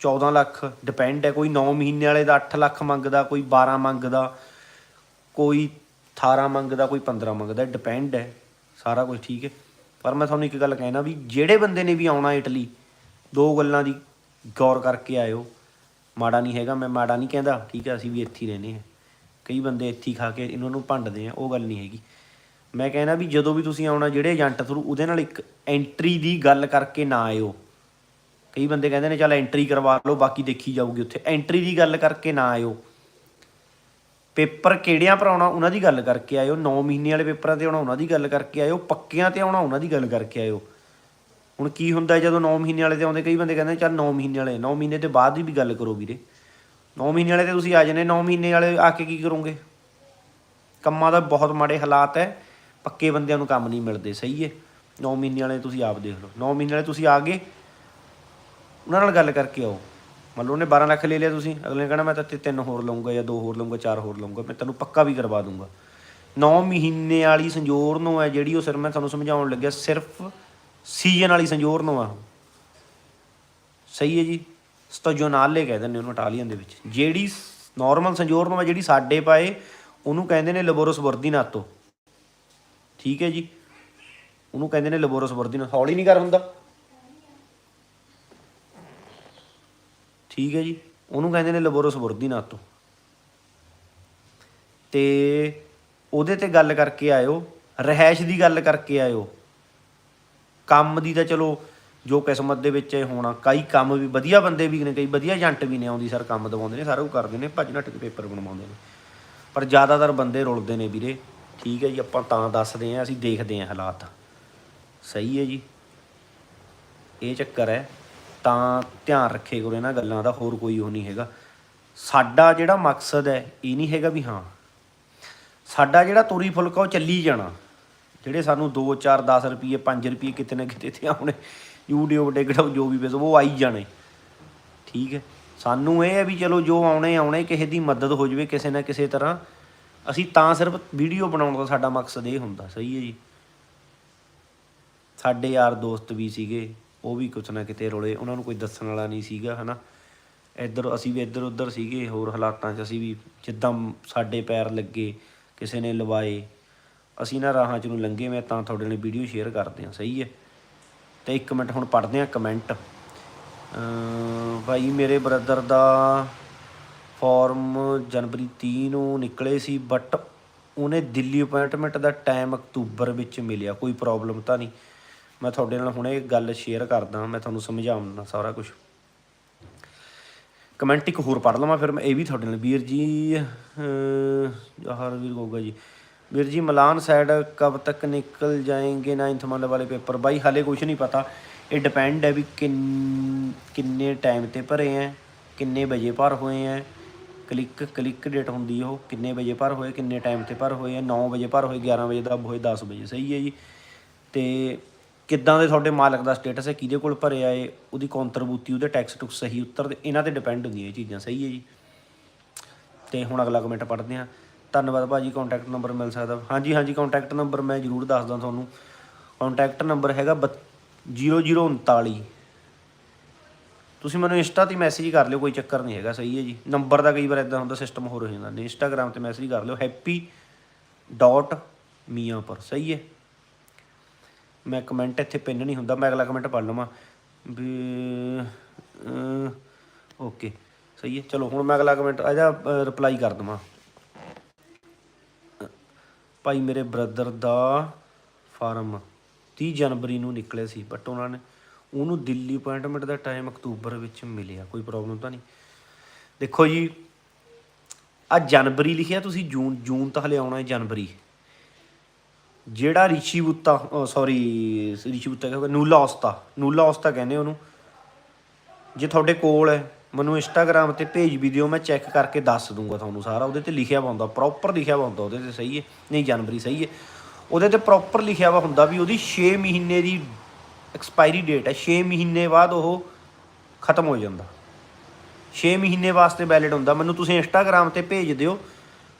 14 ਲੱਖ ਡਿਪੈਂਡ ਹੈ, ਕੋਈ 9 ਮਹੀਨੇ ਵਾਲੇ ਦਾ 8 ਲੱਖ ਮੰਗਦਾ, ਕੋਈ 12 ਮੰਗਦਾ, ਕੋਈ 18 ਮੰਗਦਾ, ਕੋਈ 15 ਮੰਗਦਾ ਡਿਪੈਂਡ ਹੈ, ਸਾਰਾ ਕੁਝ ਠੀਕ ਹੈ। ਪਰ ਮੈਂ ਤੁਹਾਨੂੰ ਇੱਕ ਗੱਲ ਕਹਿਣਾ ਵੀ ਜਿਹੜੇ ਬੰਦੇ ਨੇ ਵੀ ਆਉਣਾ ਇਟਲੀ, ਦੋ ਗੱਲਾਂ ਦੀ ਗੌਰ ਕਰਕੇ ਆਇਓ। ਮਾੜਾ ਨਹੀਂ ਹੈਗਾ, ਮੈਂ ਮਾੜਾ ਨਹੀਂ ਕਹਿੰਦਾ, ਠੀਕ ਹੈ, ਅਸੀਂ ਵੀ ਇੱਥੇ ਹੀ ਰਹਿੰਦੇ ਹਾਂ। ਕਈ ਬੰਦੇ ਇੱਥੇ ਹੀ ਖਾ ਕੇ ਇਹਨਾਂ ਨੂੰ ਭੰਡਦੇ ਆ, ਉਹ ਗੱਲ ਨਹੀਂ ਹੈਗੀ। ਮੈਂ ਕਹਿਣਾ ਵੀ ਜਦੋਂ ਵੀ ਤੁਸੀਂ ਆਉਣਾ, ਜਿਹੜੇ ਏਜੰਟ ਥਰੂ ਉਹਦੇ ਨਾਲ ਇੱਕ ਐਂਟਰੀ ਦੀ ਗੱਲ ਕਰਕੇ ਨਾ ਆਇਓ। ਕਈ ਬੰਦੇ ਕਹਿੰਦੇ ਨੇ, ਚੱਲ ਐਂਟਰੀ ਕਰਵਾ ਲਓ, ਬਾਕੀ ਦੇਖੀ ਜਾਊਗੀ ਉੱਥੇ। ਐਂਟਰੀ ਦੀ ਗੱਲ ਕਰਕੇ ਨਾ ਆਇਓ। ਪੇਪਰ ਕਿਹੜਿਆਂ ਪਰ ਆਉਣਾ, ਉਹਨਾਂ ਦੀ ਗੱਲ ਕਰਕੇ ਆਇਓ। 9 ਮਹੀਨੇ ਵਾਲੇ ਪੇਪਰਾਂ ਤੇ ਆਉਣਾ, ਉਹਨਾਂ ਦੀ ਗੱਲ ਕਰਕੇ ਆਇਓ। ਪੱਕਿਆਂ ਤੇ ਆਉਣਾ, ਉਹਨਾਂ ਦੀ ਗੱਲ ਕਰਕੇ ਆਇਓ। ਹੁਣ ਕੀ ਹੁੰਦਾ ਜਦੋਂ 9 ਮਹੀਨੇ ਵਾਲੇ ਤੇ ਆਉਂਦੇ, ਕਈ ਬੰਦੇ ਕਹਿੰਦੇ ਚੱਲ 9 ਮਹੀਨੇ ਵਾਲੇ 9 ਮਹੀਨੇ ਤੇ ਬਾਅਦ ਦੀ ਵੀ ਗੱਲ ਕਰੋ ਵੀਰੇ। 9 ਮਹੀਨੇ ਵਾਲੇ ਤੇ ਤੁਸੀਂ ਆ ਜਨੇ 9 ਮਹੀਨੇ ਵਾਲੇ ਆ ਕੇ ਕੀ ਕਰੋਗੇ? ਕੰਮਾਂ ਦਾ ਬਹੁਤ ਮਾੜੇ ਹਾਲਾਤ ਹੈ ਪੱਕੇ ਬੰਦਿਆਂ ਨੂੰ ਕੰਮ ਨਹੀਂ ਮਿਲਦੇ, ਸਹੀ ਹੈ 9 ਮਹੀਨੇ ਵਾਲੇ ਤੁਸੀਂ ਆਪ ਦੇਖ ਲਓ। 9 ਮਹੀਨੇ ਵਾਲੇ ਤੁਸੀਂ ਆ ਗਏ ਉਹਨਾਂ ਨਾਲ ਗੱਲ ਕਰਕੇ ਆਓ। ਮੰਨ ਲਓ ਉਹਨੇ 12 ਲੱਖ ਲੈ ਲਿਆ ਤੁਸੀਂ, ਅਗਲੇ ਨੇ ਕਹਿਣਾ ਮੈਂ ਤਾਂ ਤੇ ਤਿੰਨ ਹੋਰ ਲਵਾਂਗਾ ਜਾਂ ਦੋ ਹੋਰ ਲਵਾਂਗਾ ਚਾਰ ਹੋਰ ਲਵਾਂਗਾ ਮੈਂ ਤੈਨੂੰ ਪੱਕਾ ਵੀ ਕਰਵਾ ਦੂੰਗਾ 9 ਮਹੀਨੇ ਵਾਲੀ ਸੰਜੋਰ ਨੂੰ ਹੈ ਜਿਹੜੀ ਉਹ ਸਿਰ ਮੈਂ ਤੁਹਾਨੂੰ ਸਮਝਾਉਣ ਲੱਗਿਆ, ਸਿਰਫ ਸੀਜ਼ਨ ਵਾਲੀ ਸੰਜੋਰ ਨੂੰ ਆ। ਸਹੀ ਹੈ ਜੀ? ਸਟੋਜੋਨਾਲੇ ਕਹਿ ਦਿੰਦੇ ਉਹਨੂੰ ਇਟਾਲੀਅਨ ਦੇ ਵਿੱਚ। ਜਿਹੜੀ ਨਾਰਮਲ ਸੰਜੋਰ ਨੂੰ ਹੈ ਜਿਹੜੀ ਸਾਡੇ ਪਾਏ, ਉਹਨੂੰ ਕਹਿੰਦੇ ਨੇ ਲਬੋਰਸ ਵਰਦੀਨਾਤੋ। ਠੀਕ ਹੈ ਜੀ? ਉਹਨੂੰ ਕਹਿੰਦੇ ਨੇ ਲਬੋਰਸ ਵਰਦੀਨਾਤੋ। ਹੌਲੀ ਨਹੀਂ ਕਰ ਹੁੰਦਾ। ਠੀਕ ਹੈ ਜੀ। ਉਹਨੂੰ ਕਹਿੰਦੇ ਨੇ ਲਬੋਰਸ ਤੋਂ। ਤੇ ਉਹਦੇ ਤੇ ਗੱਲ ਕਰਕੇ ਆਇਓ ਰਹਿائش ਦੀ ਗੱਲ ਕਰਕੇ ਆਇਓ। ਕੰਮ ਦੀ ਤਾਂ ਚਲੋ, ਜੋ ਕਿਸਮਤ ਦੇ ਵਿੱਚ ਇਹ ਹੋਣਾ, ਕਈ ਕੰਮ ਵੀ ਵਧੀਆ ਬੰਦੇ ਵੀ ਨੇ, ਕਈ ਵਧੀਆ ਏਜੰਟ ਵੀ ਨੇ, ਆਉਂਦੀ ਸਰ ਕੰਮ ਦਵਾਉਂਦੇ ਨੇ, ਸਾਰੇ ਉਹ ਕਰਦੇ ਨੇ, ਭੱਜ ਨੱਟ ਕੇ ਪੇਪਰ ਬਣਵਾਉਂਦੇ ਨੇ। ਪਰ ਜ਼ਿਆਦਾਤਰ ਬੰਦੇ ਰੁਲਦੇ ਨੇ ਵੀਰੇ। ਠੀਕ ਹੈ ਜੀ, ਆਪਾਂ ਤਾਂ ਦੱਸਦੇ ਆਂ ਅਸੀਂ ਦੇਖਦੇ ਆਂ ਹਾਲਾਤ। ਸਹੀ ਹੈ ਜੀ। ਇਹ ਚੱਕਰ ਹੈ। ਤਾਂ ਧਿਆਨ ਰੱਖੇ ਕਰੋ ਇਹਨਾਂ ਗੱਲਾਂ ਦਾ, ਹੋਰ ਕੋਈ ਉਹ ਨਹੀਂ ਹੈਗਾ। ਸਾਡਾ ਜਿਹੜਾ ਮਕਸਦ ਹੈ, ਇਹ ਨਹੀਂ ਹੈਗਾ ਵੀ ਹਾਂ, ਸਾਡਾ ਜਿਹੜਾ ਤੋਰੀ ਫੁਲਕਾ ਉਹ ਚੱਲੀ ਜਾਣਾ। ਜਿਹੜੇ ਸਾਨੂੰ 2 4 10 ਰੁਪਏ 5 ਰੁਪਏ ਕਿਤੇ ਨਾ ਕਿਤੇ ਤੇ ਆਉਣੇ YouTube ਟਿਕਟੌਕ ਜੋ ਵੀ ਬਸ ਉਹ ਆਈ ਜਾਣੇ। ਠੀਕ ਹੈ? ਸਾਨੂੰ ਇਹ ਹੈ ਵੀ ਚਲੋ ਜੋ ਆਉਣੇ ਆਉਣੇ, ਕਿਸੇ ਦੀ ਮਦਦ ਹੋ ਜਾਵੇ ਕਿਸੇ ਨਾ ਕਿਸੇ ਤਰ੍ਹਾਂ। ਅਸੀਂ ਤਾਂ ਸਿਰਫ ਵੀਡੀਓ ਬਣਾਉਣ ਦਾ ਸਾਡਾ ਮਕਸਦ ਇਹ ਹੁੰਦਾ, ਸਹੀ ਹੈ ਜੀ। ਸਾਡੇ ਯਾਰ ਦੋਸਤ ਵੀ ਸੀਗੇ ਉਹ ਵੀ ਕੁਛ ਨਾ ਕਿਤੇ ਰੋਲੇ, ਉਹਨਾਂ ਨੂੰ ਕੋਈ ਦੱਸਣ ਵਾਲਾ ਨਹੀਂ ਸੀਗਾ, ਹਨਾ। ਇੱਧਰ ਅਸੀਂ ਵੀ ਇੱਧਰ ਉੱਧਰ ਸੀਗੇ, ਹੋਰ ਹਾਲਾਤਾਂ 'ਚ ਅਸੀਂ ਵੀ ਜਿੱਦਾਂ ਸਾਡੇ ਪੈਰ ਲੱਗੇ, ਕਿਸੇ ਨੇ ਲਵਾਏ, ਅਸੀਂ ਨਾ ਰਾਹਾਂ 'ਚ ਨੂੰ ਲੰਘੇ, ਮੈਂ ਤਾਂ ਤੁਹਾਡੇ ਨਾਲ ਵੀਡੀਓ ਸ਼ੇਅਰ ਕਰਦੇ ਹਾਂ, ਸਹੀ ਹੈ। ਤੇ ਇੱਕ ਮਿੰਟ ਹੁਣ ਪੜ੍ਹਦੇ ਹਾਂ ਕਮੈਂਟ। ਭਾਈ, ਮੇਰੇ ਬ੍ਰਦਰ ਦਾ ਫਾਰਮ ਜਨਵਰੀ 30 ਨੂੰ ਨਿਕਲੇ ਸੀ ਬਟ ਉਹਨੇ ਦਿੱਲੀ ਅਪਾਇੰਟਮੈਂਟ ਦਾ ਟਾਈਮ ਅਕਤੂਬਰ ਵਿੱਚ ਮਿਲਿਆ, ਕੋਈ ਪ੍ਰੋਬਲਮ ਤਾਂ ਨਹੀਂ। ਮੈਂ ਤੁਹਾਡੇ ਨਾਲ ਹੁਣੇ ਗੱਲ ਸ਼ੇਅਰ ਕਰਦਾ ਮੈਂ ਤੁਹਾਨੂੰ ਸਮਝਾਉਣਾ ਸਾਰਾ ਕੁਝ ਕਮੈਂਟ ਇੱਕ ਹੋਰ ਪੜ੍ਹ ਲਵਾਂ, ਫਿਰ ਮੈਂ ਇਹ ਵੀ ਤੁਹਾਡੇ ਨਾਲ। ਵੀਰ ਜੀ ਜਹਾਰ ਵੀਰ ਗੋਗਾ ਜੀ, ਵੀਰ ਜੀ, ਮਲਾਨ ਸਾਈਡ ਕਬ ਤੱਕ ਨਿਕਲ ਜਾਏਗੇ? ਨਾਈਨਥ ਮੰਥ ਵਾਲੇ ਪੇਪਰ ਬਾਈ, ਹਾਲੇ ਕੁਝ ਨਹੀਂ ਪਤਾ। ਇਹ ਡਿਪੈਂਡ ਹੈ ਵੀ ਕਿੰਨੇ ਟਾਈਮ ਤੇ ਭਰੇ ਹੈ, ਕਿੰਨੇ ਵਜੇ ਭਰ ਹੋਏ ਹੈ। ਕਲਿੱਕ ਕਲਿੱਕ ਡੇਟ ਹੁੰਦੀ ਉਹ, ਕਿੰਨੇ ਵਜੇ ਭਰ ਹੋਏ, ਕਿੰਨੇ ਟਾਈਮ ਤੇ ਭਰ ਹੋਏ ਹੈ। 9 ਵਜੇ ਭਰ ਹੋਏ 11 ਵਜੇ ਦਾ ਹੋਏ 10 ਵਜੇ। ਸਹੀ ਹੈ ਜੀ। ਤੇ ਕਿੱਦਾਂ ਦੇ ਤੁਹਾਡੇ ਮਾਲਕ ਦਾ ਸਟੇਟਸ ਹੈ, ਕਿਹਦੇ ਕੋਲ ਭਰਿਆ ਏ ਉਹਦੀ ਕੰਟਰੀਬਿਊਟੀ ਉਹਦੇ ਟੈਕਸ ਟੁਕਸ ਸਹੀ ਉੱਤਰ ਇਹਨਾਂ ਤੇ ਡਿਪੈਂਡ ਹੁੰਦੀਆਂ ਇਹ ਚੀਜ਼ਾਂ, ਸਹੀ ਹੈ ਜੀ। ਤੇ ਹੁਣ ਅਗਲਾ ਕਮੈਂਟ ਪੜ੍ਹਦੇ ਹਾਂ। ਧੰਨਵਾਦ ਭਾਜੀ ਕੰਟੈਕਟ ਨੰਬਰ ਮਿਲ ਸਕਦਾ। ਹਾਂਜੀ ਹਾਂਜੀ ਕੰਟੈਕਟ ਨੰਬਰ ਮੈਂ ਜ਼ਰੂਰ ਦੱਸਦਾ ਤੁਹਾਨੂੰ। ਕੰਟੈਕਟ ਨੰਬਰ ਹੈਗਾ 0039 ਤੁਸੀਂ ਮੈਨੂੰ ਇੰਸਟਾ ਤੇ ਮੈਸੇਜ ਕਰ ਲਿਓ, ਕੋਈ ਚੱਕਰ ਨਹੀਂ ਹੈਗਾ, ਸਹੀ ਹੈ ਜੀ। ਨੰਬਰ ਦਾ ਕਈ ਵਾਰ ਇਦਾਂ ਹੁੰਦਾ ਸਿਸਟਮ ਹੋਰ ਹੋ ਜਾਂਦਾ। ਨੇ ਇੰਸਟਾਗ੍ਰam ਤੇ ਮੈਸੇਜ ਕਰ ਲਿਓ ਹੈਪੀ ਡਾਟ ਮੀਆਂ ਪਰ ਸਹੀ ਹੈ। ਮੈਂ ਕਮੈਂਟ ਇੱਥੇ ਪਿੰਨ ਨਹੀਂ ਹੁੰਦਾ, ਮੈਂ ਅਗਲਾ ਕਮੈਂਟ ਪੜ੍ਹ ਲਵਾਂ। ਵੀ ਓਕੇ ਸਹੀ ਹੈ, ਚਲੋ, ਹੁਣ ਮੈਂ ਅਗਲਾ ਕਮੈਂਟ ਆ ਜਾ ਰਿਪਲਾਈ ਕਰ ਦਵਾਂ। ਭਾਈ, ਮੇਰੇ ਬ੍ਰਦਰ ਦਾ ਫਾਰਮ 30 ਜਨਵਰੀ ਨੂੰ ਨਿਕਲਿਆ ਸੀ ਬਟ ਉਹਨਾਂ ਨੇ, ਉਹਨੂੰ ਦਿੱਲੀ ਅਪਾਇੰਟਮੈਂਟ ਦਾ ਟਾਈਮ ਅਕਤੂਬਰ ਵਿੱਚ ਮਿਲਿਆ, ਕੋਈ ਪ੍ਰੋਬਲਮ ਤਾਂ ਨਹੀਂ। ਦੇਖੋ ਜੀ ਆ ਜਨਵਰੀ ਲਿਖਿਆ ਤੁਸੀਂ, ਜੂਨ ਜੂਨ ਤਾਂ ਹਲੇ ਆਉਣਾ ਹੈ ਜਨਵਰੀ। ਜਿਹੜਾ ਰਿਸ਼ੀ ਬੁੱਤਾ ਸੌਰੀ ਰਿਸ਼ੀ ਬੁੱਤਾ ਕਹਿੰਦਾ ਨੂਲਾ ਔਸਤਾ। ਨੂਲਾ ਔਸਤਾ ਕਹਿੰਦੇ ਉਹਨੂੰ। ਜੇ ਤੁਹਾਡੇ ਕੋਲ ਹੈ, ਮੈਨੂੰ ਇੰਸਟਾਗ੍ਰam ਤੇ ਭੇਜ ਵੀ ਦਿਓ, ਮੈਂ ਚੈੱਕ ਕਰਕੇ ਦੱਸ ਦੂੰਗਾ ਤੁਹਾਨੂੰ ਸਾਰਾ। ਉਹਦੇ ਤੇ ਲਿਖਿਆ ਵਾ ਹੁੰਦਾ ਪ੍ਰੋਪਰ ਲਿਖਿਆ ਵਾ ਹੁੰਦਾ ਉਹਦੇ ਤੇ ਸਹੀ ਹੈ, ਨਹੀਂ ਜਨਵਰੀ ਸਹੀ ਹੈ। ਉਹਦੇ ਤੇ ਪ੍ਰੋਪਰ ਲਿਖਿਆ ਵਾ ਹੁੰਦਾ ਵੀ ਉਹਦੀ 6 ਮਹੀਨੇ ਦੀ ਐਕਸਪਾਇਰੀ ਡੇਟ ਹੈ। 6 ਮਹੀਨੇ ਬਾਅਦ ਉਹ ਖਤਮ ਹੋ ਜਾਂਦਾ। 6 ਮਹੀਨੇ ਵਾਸਤੇ ਵੈਲਿਡ ਹੁੰਦਾ। ਮੈਨੂੰ ਤੁਸੀਂ ਇੰਸਟਾਗ੍ਰam ਤੇ ਭੇਜ ਦਿਓ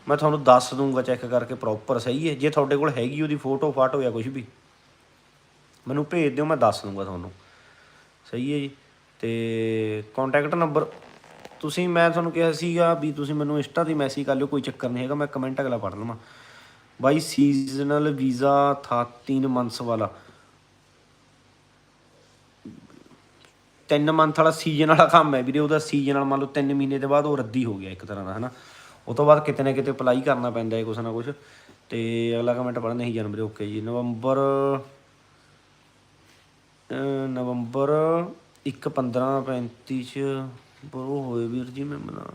ਮੈਂ ਤੁਹਾਨੂੰ ਦੱਸ ਦੂੰਗਾ ਚੈੱਕ ਕਰਕੇ ਪ੍ਰੋਪਰ ਸਹੀ ਹੈ। ਜੇ ਤੁਹਾਡੇ ਕੋਲ ਹੈਗੀ ਉਹਦੀ ਫੋਟੋ ਫਾਟੋ ਜਾਂ ਕੁਝ ਵੀ, ਮੈਨੂੰ ਭੇਜ ਦਿਓ, ਮੈਂ ਦੱਸ ਦੂੰਗਾ ਤੁਹਾਨੂੰ। ਸਹੀ ਹੈ ਜੀ। ਤੇ ਕੰਟੈਕਟ ਨੰਬਰ ਤੁਸੀਂ, ਮੈਂ ਤੁਹਾਨੂੰ ਕਿਹਾ ਸੀਗਾ ਵੀ ਤੁਸੀਂ ਮੈਨੂੰ ਇੰਸਟਾ ਤੇ ਮੈਸੇਜ ਕਰ ਲਿਓ, ਕੋਈ ਚੱਕਰ ਨਹੀਂ ਹੈਗਾ, ਮੈਂ ਕਮੈਂਟ ਅਗਲਾ ਪੜ੍ਹ ਲਵਾਂ। ਬਾਈ ਸੀਜ਼ਨਲ ਵੀਜ਼ਾ ਥਾ 3 ਮੰਥਸ ਵਾਲਾ। ਤਿੰਨ ਮੰਥ ਵਾਲਾ ਸੀਜ਼ਨ ਵਾਲਾ ਕੰਮ ਹੈ ਵੀਰੇ, ਉਹਦਾ ਸੀਜ਼ਨ ਨਾਲ ਮੰਨ ਲਓ 3 ਮਹੀਨੇ ਦੇ ਬਾਅਦ ਉਹ ਰੱਦੀ ਹੋ ਗਿਆ ਇੱਕ ਤਰ੍ਹਾਂ ਦਾ, ਹਨਾ? ਉਹ ਤੋਂ ਬਾਅਦ ਕਿਤੇ ਨਾ ਕਿਤੇ ਅਪਲਾਈ ਕਰਨਾ ਪੈਂਦਾ ਹੈ ਕੁਛ ਨਾ ਕੁਛ ਤੇ ਅਗਲਾ ਕਮੈਂਟ ਪੜ੍ਹਨ ਨਹੀਂ ਜਨਵਰੀ ਓਕੇ ਜੀ ਨਵੰਬਰ ਅਹ ਨਵੰਬਰ 1 15 35 ਚ ਬਰੋ ਹੋਏ ਵੀਰ ਜੀ ਮੈਂ ਮਨਾ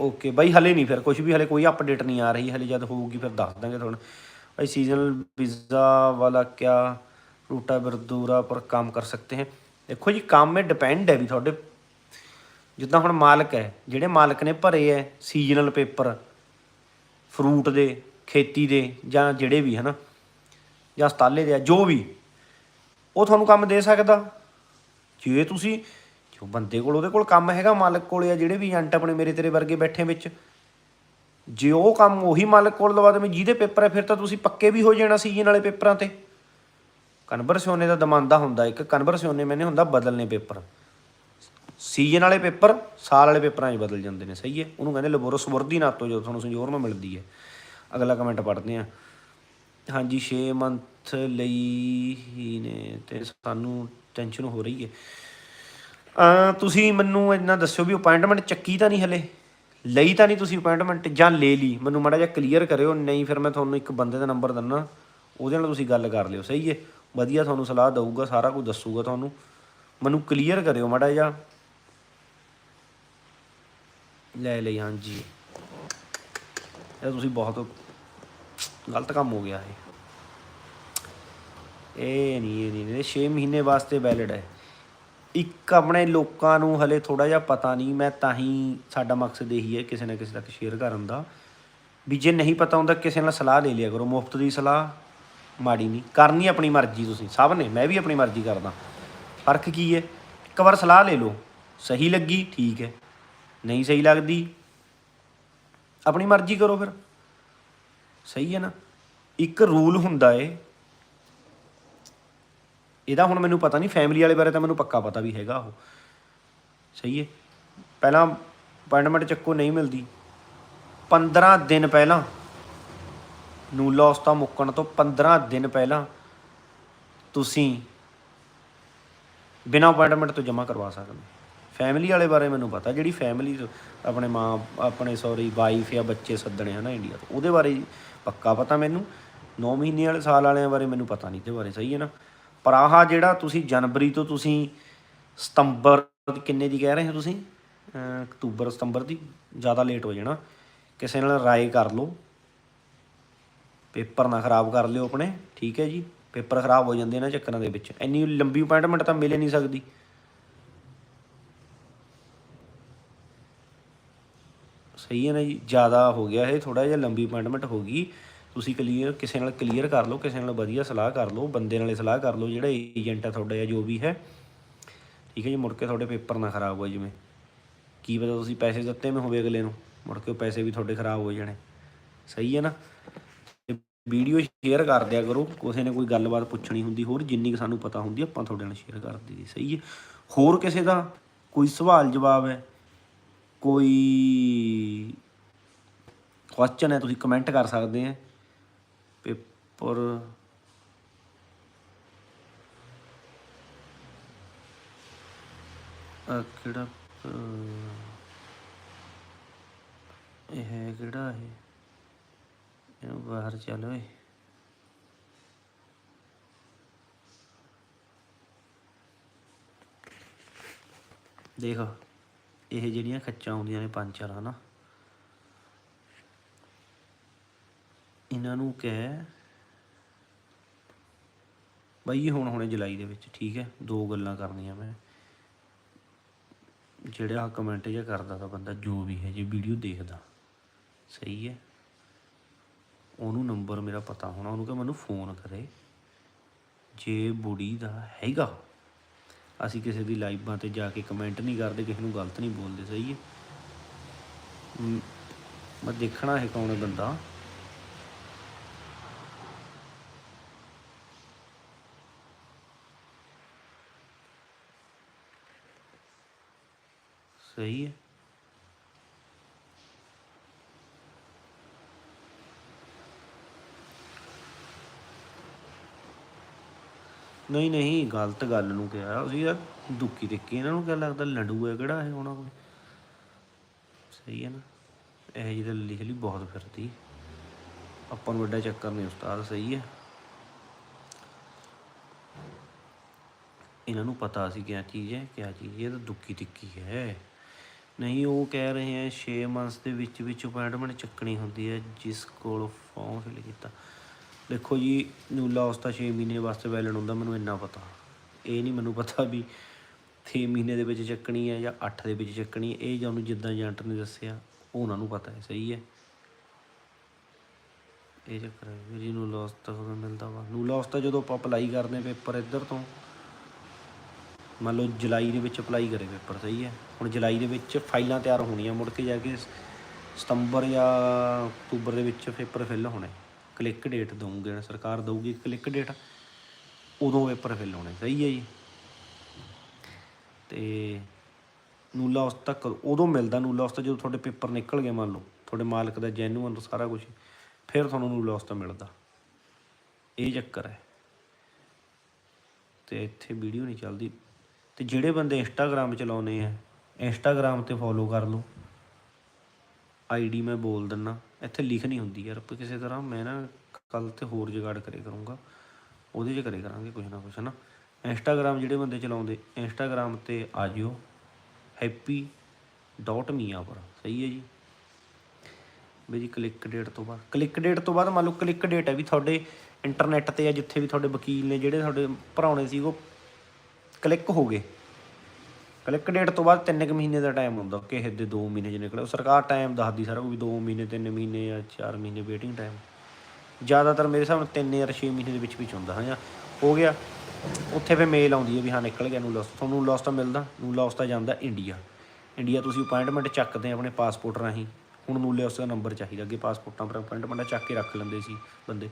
ਓਕੇ ਬਾਈ ਹਲੇ ਨਹੀਂ ਫਿਰ ਕੁਝ ਵੀ ਹਲੇ ਕੋਈ ਅਪਡੇਟ ਨਹੀਂ ਆ ਰਹੀ ਹਲੇ ਜਦ ਹੋਊਗੀ ਫਿਰ ਦੱਸ ਦਾਂਗੇ ਤੁਹਾਨੂੰ ਭਾਈ ਸੀਜ਼ਨਲ ਵੀਜ਼ਾ ਵਾਲਾ ਕਿਆ रूटा बरदूरा पर काम कर सकते हैं ਦੇਖੋ ਜੀ ਕੰਮ ਇਹ ਡਿਪੈਂਡ ਹੈ ਵੀ ਤੁਹਾਡੇ ਜਿੱਦਾਂ ਹੁਣ ਮਾਲਕ ਹੈ, ਜਿਹੜੇ ਮਾਲਕ ਨੇ ਭਰੇ ਹੈ ਸੀਜ਼ਨਲ ਪੇਪਰ ਫਰੂਟ ਦੇ, ਖੇਤੀ ਦੇ ਜਾਂ ਜਿਹੜੇ ਵੀ, ਹਨਾ, ਜਾਂ ਸਤਾਲੇ ਦੇ ਆ, ਜੋ ਵੀ, ਉਹ ਤੁਹਾਨੂੰ ਕੰਮ ਦੇ ਸਕਦਾ। ਜੇ ਤੁਸੀਂ, ਜੋ ਬੰਦੇ ਕੋਲ, ਉਹਦੇ ਕੋਲ ਕੰਮ ਹੈਗਾ, ਮਾਲਕ ਕੋਲ ਆ, ਜਿਹੜੇ ਵੀ ਏਜੰਟ ਆਪਣੇ ਮੇਰੇ ਤੇਰੇ ਵਰਗੇ ਬੈਠੇ ਵਿੱਚ, ਜੇ ਉਹ ਕੰਮ ਉਹੀ ਮਾਲਕ ਕੋਲ ਲਵਾ ਦੇਵੇਂ, ਜਿਹਦੇ ਪੇਪਰ ਹੈ, ਫਿਰ ਤਾਂ ਤੁਸੀਂ ਪੱਕੇ ਵੀ ਹੋ ਜਾਣਾ ਸੀਜ਼ਨ ਵਾਲੇ ਪੇਪਰਾਂ ਤੇ। ਕਨਵਰਸਿਓਨੇ ਦਾ ਦਮਾਂਦਾ ਹੁੰਦਾ, ਇੱਕ ਕਨਵਰਸਿਓਨੇ ਮੈਨੇ ਹੁੰਦਾ ਬਦਲਨੇ ਪੇਪਰ ਸੀਜ਼ਨ ਵਾਲੇ ਪੇਪਰ, ਸਾਲ ਵਾਲੇ ਪੇਪਰਾਂ 'ਚ ਬਦਲ ਜਾਂਦੇ ਨੇ, ਸਹੀ ਹੈ? ਉਹਨੂੰ ਕਹਿੰਦੇ ਲਬੋਰੋ ਸਵਰਦੀ ਨਾਤੋ ਜਦੋਂ ਤੁਹਾਨੂੰ ਸੰਜੋਰ ਨੂੰ ਮਿਲਦੀ ਹੈ। ਅਗਲਾ ਕਮੈਂਟ ਪੜ੍ਹਦੇ ਆ ਹਾਂਜੀ 6 ਮੰਥ ਲਈ ਹੀ ਨੇ ਤੇ ਸਾਨੂੰ ਟੈਨਸ਼ਨ ਹੋ ਰਹੀ ਹੈ। ਅ ਤੁਸੀਂ ਮੈਨੂੰ ਇੰਨਾ ਦੱਸਿਓ ਵੀ ਅਪਾਇੰਟਮੈਂਟ ਚੱਕੀ ਤਾਂ ਨਹੀਂ ਹਲੇ? ਲਈ ਤਾਂ ਨਹੀਂ ਤੁਸੀਂ ਅਪਾਇੰਟਮੈਂਟ ਜਾਂ ਲੈ ਲਈ? ਮੈਨੂੰ ਮਾੜਾ ਜਿਹਾ ਕਲੀਅਰ ਕਰਿਓ, ਨਹੀਂ ਫਿਰ ਮੈਂ ਤੁਹਾਨੂੰ ਇੱਕ ਬੰਦੇ ਦਾ ਨੰਬਰ ਦਿੰਨਾ। ਉਹਦੇ ਨਾਲ ਤੁਸੀਂ ਗੱਲ ਕਰ ਲਿਓ, ਸਹੀ ਹੈ? ਵਧੀਆ ਤੁਹਾਨੂੰ ਸਲਾਹ ਦਊਗਾ, ਸਾਰਾ ਕੁਝ ਦੱਸੂਗਾ ਤੁਹਾਨੂੰ। ਮੈਨੂੰ ਕਲੀਅਰ ਕਰਿਓ ਮਾੜਾ ਜਿਹਾ। ਲੈ ਲਈ, ਹਾਂਜੀ। ਇਹ ਤੁਸੀਂ ਬਹੁਤ ਗਲਤ ਕੰਮ ਹੋ ਗਿਆ ਇਹ। ਇਹ ਨਹੀਂ ਇਹ ਨਹੀਂ, ਇਹ 6 ਮਹੀਨੇ ਵਾਸਤੇ ਵੈਲਿਡ ਹੈ। ਇੱਕ ਆਪਣੇ ਲੋਕਾਂ ਨੂੰ ਹਲੇ ਥੋੜਾ ਜਿਹਾ ਪਤਾ ਨਹੀਂ, ਮੈਂ ਤਾਂ ਹੀ ਸਾਡਾ ਮਕਸਦ ਇਹੀ ਹੈ ਕਿਸੇ ਨਾ ਕਿਸੇ ਤੱਕ ਸ਼ੇਅਰ ਕਰਨ ਦਾ। ਵੀ ਜੇ ਨਹੀਂ ਪਤਾ ਹੁੰਦਾ, ਕਿਸੇ ਨਾਲ ਸਲਾਹ ਲੈ ਲਿਆ ਕਰੋ। ਮੁਫਤ ਦੀ ਸਲਾਹ, ਮਾੜੀ ਨਹੀਂ। ਕਰਨੀ ਆਪਣੀ ਮਰਜ਼ੀ ਤੁਸੀਂ, ਸਭ ਨੇ, ਮੈਂ ਵੀ ਆਪਣੀ ਮਰਜ਼ੀ ਕਰਦਾ। ਫ਼ਰਕ ਕੀ ਹੈ? ਇੱਕ ਵਾਰ ਸਲਾਹ ਲੈ ਲਓ। ਸਹੀ ਲੱਗੀ, ਠੀਕ ਹੈ। ਨਹੀਂ ਸਹੀ ਲੱਗਦੀ। ਆਪਣੀ ਮਰਜ਼ੀ ਕਰੋ ਫਿਰ। ਸਹੀ ਹੈ ਨਾ। ਇੱਕ ਰੂਲ ਹੁੰਦਾ ਏ। ਇਹਦਾ ਹੁਣ ਮੈਨੂੰ ਪਤਾ ਨਹੀਂ ਫੈਮਿਲੀ ਵਾਲੇ ਬਾਰੇ ਤਾਂ ਮੈਨੂੰ ਪੱਕਾ ਪਤਾ ਵੀ ਹੈਗਾ ਉਹ। ਸਹੀ ਹੈ ਪਹਿਲਾਂ ਅਪਾਇੰਟਮੈਂਟ ਚੱਕੋ ਨਹੀਂ ਮਿਲਦੀ। 15 ਦਿਨ ਪਹਿਲਾਂ ਨੂੰ ਲੌਸਤਾ ਮੁੱਕਣ ਤੋਂ 15 ਦਿਨ ਪਹਿਲਾਂ ਤੁਸੀਂ ਬਿਨਾਂ ਅਪਾਇੰਟਮੈਂਟ ਤੋਂ ਜਮ੍ਹਾਂ ਕਰਵਾ ਸਕਦੇ ਫੈਮਿਲੀ ਵਾਲੇ ਬਾਰੇ ਮੈਨੂੰ ਪਤਾ, ਜਿਹੜੀ ਫੈਮਿਲੀ ਆਪਣੇ ਮਾਂ, ਆਪਣੇ ਸੌਰੀ ਵਾਈਫ ਜਾਂ ਬੱਚੇ ਸੱਦਣੇ ਹਨਾ ਇੰਡੀਆ ਤੋਂ, ਉਹਦੇ ਬਾਰੇ ਪੱਕਾ ਪਤਾ ਮੈਨੂੰ। 9 ਮਹੀਨੇ ਵਾਲੇ, ਸਾਲ ਵਾਲਿਆਂ ਬਾਰੇ ਮੈਨੂੰ ਪਤਾ ਨਹੀਂ ਤੇ ਬਾਰੇ ਸਹੀ ਹੈ ਨਾ? ਪਰ ਆਹ ਜਿਹੜਾ ਤੁਸੀਂ ਜਨਵਰੀ ਤੋਂ ਤੁਸੀਂ ਸਤੰਬਰ ਕਿੰਨੇ ਦੀ ਕਹਿ ਰਹੇ ਹੋ ਤੁਸੀਂ? ਅਕਤੂਬਰ, ਸਤੰਬਰ ਦੀ, ਜ਼ਿਆਦਾ ਲੇਟ ਹੋ ਜਾਣਾ। ਕਿਸੇ ਨਾਲ ਰਾਏ ਕਰ ਲਓ। ਪੇਪਰ ਨਾ ਖਰਾਬ ਕਰ ਲਿਓ ਆਪਣੇ, ਠੀਕ ਹੈ ਜੀ? ਪੇਪਰ ਖਰਾਬ ਹੋ ਜਾਂਦੇ ਇਹਨਾਂ ਚੱਕਰਾਂ ਦੇ ਵਿੱਚ। ਇੰਨੀ ਲੰਬੀ ਅਪਾਇੰਟਮੈਂਟ ਤਾਂ ਮਿਲ ਹੀ ਨਹੀਂ ਸਕਦੀ। ਸਹੀ ਹੈ ਨਾ ਜੀ, ਜ਼ਿਆਦਾ ਹੋ ਗਿਆ ਇਹ ਥੋੜਾ ਜਿਹਾ ਲੰਬੀ ਅਪਾਇੰਟਮੈਂਟ ਹੋ ਗਈ। ਤੁਸੀਂ ਕਲੀਅਰ ਕਿਸੇ ਨਾਲ ਕਲੀਅਰ ਕਰ ਲਓ, ਕਿਸੇ ਨਾਲ ਵਧੀਆ ਸਲਾਹ ਕਰ ਲਓ, ਬੰਦੇ ਨਾਲੇ ਸਲਾਹ ਕਰ ਲਓ, ਜਿਹੜਾ ਏਜੰਟ ਆ ਤੁਹਾਡਾ ਜਾਂ ਜੋ ਵੀ ਹੈ। ਠੀਕ ਹੈ ਜੀ, ਮੁੜ ਕੇ ਤੁਹਾਡੇ ਪੇਪਰ ਨਾ ਖਰਾਬ ਹੋਏ ਜਿਵੇਂ। ਕੀ ਪਤਾ ਤੁਸੀਂ ਪੈਸੇ ਦਿੱਤੇ ਮੈਂ ਹੋਵੇ ਅਗਲੇ ਨੂੰ, ਮੁੜ ਕੇ ਉਹ ਪੈਸੇ ਵੀ ਤੁਹਾਡੇ ਖਰਾਬ ਹੋ ਜਾਣੇ। ਸਹੀ ਹੈ ਨਾ? ਵੀਡੀਓ ਸ਼ੇਅਰ ਕਰ ਦਿਆ ਕਰੋ, ਕਿਸੇ ਨੇ ਕੋਈ ਗੱਲਬਾਤ ਪੁੱਛਣੀ ਹੁੰਦੀ, ਹੋਰ ਜਿੰਨੀ ਕੁ ਸਾਨੂੰ ਪਤਾ ਹੁੰਦੀ, ਆਪਾਂ ਤੁਹਾਡੇ ਨਾਲ ਸ਼ੇਅਰ ਕਰ ਦਈਏ। ਸਹੀ ਹੈ? ਹੋਰ ਕਿਸੇ ਦਾ ਕੋਈ ਸਵਾਲ ਜਵਾਬ ਹੈ ਕੋਈ ਕੁਐਸਚਨ ਹੈ, ਤੁਸੀਂ ਕਮੈਂਟ ਕਰ ਸਕਦੇ ਆ ਪੇਪਰ ਆ ਕਿਹੜਾ ਇਹ ਹੈ ਕਿਹੜਾ ਇਹ? ਇਹਨੂੰ ਬਾਹਰ ਚੱਲ ਓਏ। ਦੇਖ। ਇਹ ਜਿਹੜੀਆਂ ਖੱਚਾਂ ਹੁੰਦੀਆਂ ਨੇ ਪੰਜ ਚਾਰ, ਹਨਾ? ਇਹਨਾਂ ਨੂੰ ਕਹਿ ਬਈ ਹੁਣ ਹੁਣੇ ਜੁਲਾਈ ਦੇ ਵਿੱਚ, ਠੀਕ ਹੈ? ਦੋ ਗੱਲਾਂ ਕਰਨੀਆਂ ਮੈਂ। ਜਿਹੜਾ ਕਮੈਂਟ ਜਿਹਾ ਕਰਦਾ ਤਾਂ ਬੰਦਾ, ਜੋ ਵੀ ਹੈ, ਜੇ ਵੀਡੀਓ ਦੇਖਦਾ, ਸਹੀ ਹੈ? ਉਹਨੂੰ ਨੰਬਰ ਮੇਰਾ ਪਤਾ ਹੋਣਾ, ਉਹਨੂੰ ਕਿ ਮੈਨੂੰ ਫੋਨ ਕਰੇ। ਜੇ ਬੁੜੀ ਦਾ ਹੈਗਾ ਅਸੀਂ ਕਿਸੇ ਦੀ ਲਾਈਵਾਂ ਤੇ ਜਾ ਕੇ ਕਮੈਂਟ ਨਹੀਂ ਕਰਦੇ, ਕਿਸੇ ਨੂੰ ਗਲਤ ਨਹੀਂ ਬੋਲਦੇ, ਸਹੀ ਹੈ? ਮੈਂ ਦੇਖਣਾ ਹੈ ਕੌਣ ਹੈ ਬੰਦਾ। ਸਹੀ ਹੈ? ਨਹੀਂ ਨਹੀਂ, ਗਲਤ ਗੱਲ ਨੂੰ ਕਿਹਾ। ਅਸੀਂ ਯਾਰ ਦੁੱਕੀ ਦੇਖੀ ਇਹਨਾਂ ਨੂੰ, ਕਿਆ ਲੱਗਦਾ ਲੰਡੂ ਹੈ ਕਿਹੜਾ ਇਹ ਉਹਨਾਂ ਕੋਲ? ਸਹੀ ਹੈ ਨਾ। ਇਹ ਜਿਹੀ ਲਿਖ ਲਈ ਬਹੁਤ ਫਿਰਦੀ। ਆਪਾਂ ਨੂੰ ਵੱਡਾ ਚੱਕਰ ਨਹੀਂ ਉਸਤਾਦ, ਸਹੀ ਹੈ। ਇਹਨਾਂ ਨੂੰ ਪਤਾ ਸੀ ਕਿਆ ਚੀਜ਼ ਹੈ, ਕਿਆ ਚੀਜ਼ ਹੈ, ਇਹ ਤਾਂ ਦੁੱਕੀ ਤਿੱਕੀ ਹੈ। ਨਹੀਂ, ਉਹ ਕਹਿ ਰਹੇ ਹੈ 6 ਮੰਥਸ ਦੇ ਵਿੱਚ ਵਿੱਚ ਅਪਾਇੰਟਮੈਂਟ ਚੱਕਣੀ ਹੁੰਦੀ ਹੈ, ਜਿਸ ਕੋਲ ਫਾਰਮ ਫਿਲ ਕੀਤਾ। ਦੇਖੋ ਜੀ ਨੂਲਾ ਉਸ ਤਾਂ 6 ਮਹੀਨੇ ਵਾਸਤੇ ਵੈਲਿਡ ਹੁੰਦਾ, ਮੈਨੂੰ ਇੰਨਾ ਪਤਾ। ਇਹ ਨਹੀਂ ਮੈਨੂੰ ਪਤਾ ਵੀ 6 ਮਹੀਨੇ ਦੇ ਵਿੱਚ ਚੱਕਣੀ ਹੈ ਜਾਂ 8 ਦੇ ਵਿੱਚ ਚੱਕਣੀ ਹੈ। ਇਹ ਜਾਂ ਉਹਨੂੰ ਜਿੱਦਾਂ ਏਜੰਟ ਨੇ ਦੱਸਿਆ ਉਹ ਉਹਨਾਂ ਨੂੰ ਪਤਾ ਹੈ, ਸਹੀ ਹੈ। ਇਹ ਚੱਕਰ ਹੈ ਵੀ ਜੀ ਨੂਲਾ ਲੋਸ ਤਾਂ ਕਦੋਂ ਮਿਲਦਾ ਵਾ। ਨੂਲਾ ਲੋਸ ਤਾਂ ਜਦੋਂ ਆਪਾਂ ਅਪਲਾਈ ਕਰਦੇ ਹਾਂ ਪੇਪਰ ਇੱਧਰ ਤੋਂ, ਮੰਨ ਲਓ ਜੁਲਾਈ ਦੇ ਵਿੱਚ ਅਪਲਾਈ ਕਰੇ ਪੇਪਰ ਸਹੀ ਹੈ। ਹੁਣ ਜੁਲਾਈ ਦੇ ਵਿੱਚ ਫਾਈਲਾਂ ਤਿਆਰ ਹੋਣੀਆਂ, ਮੁੜ ਕੇ ਜਾ ਕੇ ਸਤੰਬਰ ਜਾਂ ਅਕਤੂਬਰ ਦੇ ਵਿੱਚ ਪੇਪਰ ਫਿਲ ਹੋਣੇ। ਕਲਿੱਕ ਡੇਟ ਦਊਂਗੇ ਸਰਕਾਰ ਦਊਗੀ ਕਲਿੱਕ ਡੇਟ ਉਦੋਂ ਪੇਪਰ ਫਿਲ ਹੋਣੇ ਸਹੀ ਹੈ ਜੀ। ਤੇ ਨੂਲਾ ਉਸ ਤੱਕ ਉਦੋਂ ਮਿਲਦਾ, ਨੂਲਾ ਉਸ ਤੱਕ ਜਦੋਂ ਤੁਹਾਡੇ ਪੇਪਰ ਨਿਕਲ ਗਏ ਮੰਨ ਲਓ, ਤੁਹਾਡੇ ਮਾਲਕ ਦਾ ਜੈਨੂਅਨ ਸਾਰਾ ਕੁਝ ਫਿਰ ਤੁਹਾਨੂੰ ਨੂਲਾ ਉਸ ਤੱਕ ਮਿਲਦਾ। ਇਹ ਚੱਕਰ ਹੈ। ਤੇ ਇੱਥੇ ਵੀਡੀਓ ਨਹੀਂ ਚੱਲਦੀ। ਤੇ ਜਿਹੜੇ ਬੰਦੇ ਇੰਸਟਾਗ੍ਰam ਚਲਾਉਂਦੇ ਆ ਇੰਸਟਾਗ੍ਰam ਤੇ ਫੋਲੋ ਕਰ ਲਓ। ਆਈਡੀ ਮੈਂ ਬੋਲ ਦਿੰਨਾ। ਇੱਥੇ ਲਿਖ ਨਹੀਂ ਹੁੰਦੀ ਯਾਰ ਆਪਾਂ ਕਿਸੇ ਤਰ੍ਹਾਂ ਮੈਂ ਨਾ ਕੱਲ ਤੇ ਹੋਰ ਜੁਗਾੜ ਕਰੇ ਕਰੂੰਗਾ। ਉਹਦੇ 'ਚ ਕਰੇ ਕਰਾਂਗੇ ਕੁਝ ਨਾ ਕੁਝ ਹਨਾ? ਇੰਸਟਾਗ੍ਰam ਜਿਹੜੇ ਬੰਦੇ ਚਲਾਉਂਦੇ ਇੰਸਟਾਗ੍ਰam ਤੇ ਆ ਜਿਓ ਹੈਪੀ ਡਾਟ ਮੀਆ ਪਰ, ਸਹੀ ਹੈ ਜੀ? ਵੀ ਜੀ ਕਲਿੱਕ ਡੇਟ ਤੋਂ ਬਾਅਦ ਕਲਿੱਕ ਡੇਟ ਤੋਂ ਬਾਅਦ ਮੰਨ ਲਓ ਕਲਿੱਕ ਡੇਟ ਹੈ ਵੀ ਤੁਹਾਡੇ ਇੰਟਰਨੈਟ ਤੇ ਆ ਜਿੱਥੇ ਵੀ ਤੁਹਾਡੇ ਵਕੀਲ ਨੇ, ਜਿਹੜੇ ਤੁਹਾਡੇ ਭਰਾਉਣੇ ਸੀ, ਉਹ ਕਲਿੱਕ ਹੋ ਗਏ। ਕਲਿੱਕ ਡੇਟ ਤੋਂ ਬਾਅਦ ਤਿੰਨ ਕੁ ਮਹੀਨੇ ਦਾ ਟਾਈਮ ਹੁੰਦਾ ਕਿਸੇ ਦੇ 2 ਮਹੀਨੇ ਚ ਨਿਕਲੇ। ਸਰਕਾਰ ਟਾਈਮ ਦੱਸਦੀ ਸਾਰਾ ਵੀ 2 ਮਹੀਨੇ 3 ਮਹੀਨੇ ਜਾਂ 4 ਮਹੀਨੇ ਵੇਟਿੰਗ ਟਾਈਮ ਜ਼ਿਆਦਾਤਰ ਮੇਰੇ ਹਿਸਾਬ ਨਾਲ 3 ਜਾਂ 6 ਮਹੀਨੇ ਦੇ ਵਿੱਚ ਵਿੱਚ ਹੁੰਦਾ ਹਾਂ ਜਾਂ ਹੋ ਗਿਆ। ਉੱਥੇ ਫਿਰ ਮੇਲ ਆਉਂਦੀ ਹੈ ਵੀ ਹਾਂ, ਨਿਕਲ ਗਿਆ ਨੂੰ ਲੋਸ ਤੁਹਾਨੂੰ ਲੋਸ ਤਾਂ ਮਿਲਦਾ। ਨੂੰ ਲੋਸ ਤਾਂ ਜਾਂਦਾ ਇੰਡੀਆ ਇੰਡੀਆ ਤੁਸੀਂ ਅਪਾਇੰਟਮੈਂਟ ਚੱਕਦੇ ਆਪਣੇ ਪਾਸਪੋਰਟ ਰਾਹੀਂ। ਹੁਣ ਨੂਲੇ ਉਸ ਦਾ ਨੰਬਰ ਚਾਹੀਦਾ। ਅੱਗੇ ਪਾਸਪੋਰਟਾਂ ਪਰ ਅਪਾਇੰਟਮੈਂਟ ਚੱਕ ਕੇ ਰੱਖ ਲੈਂਦੇ ਸੀ ਬੰਦੇ।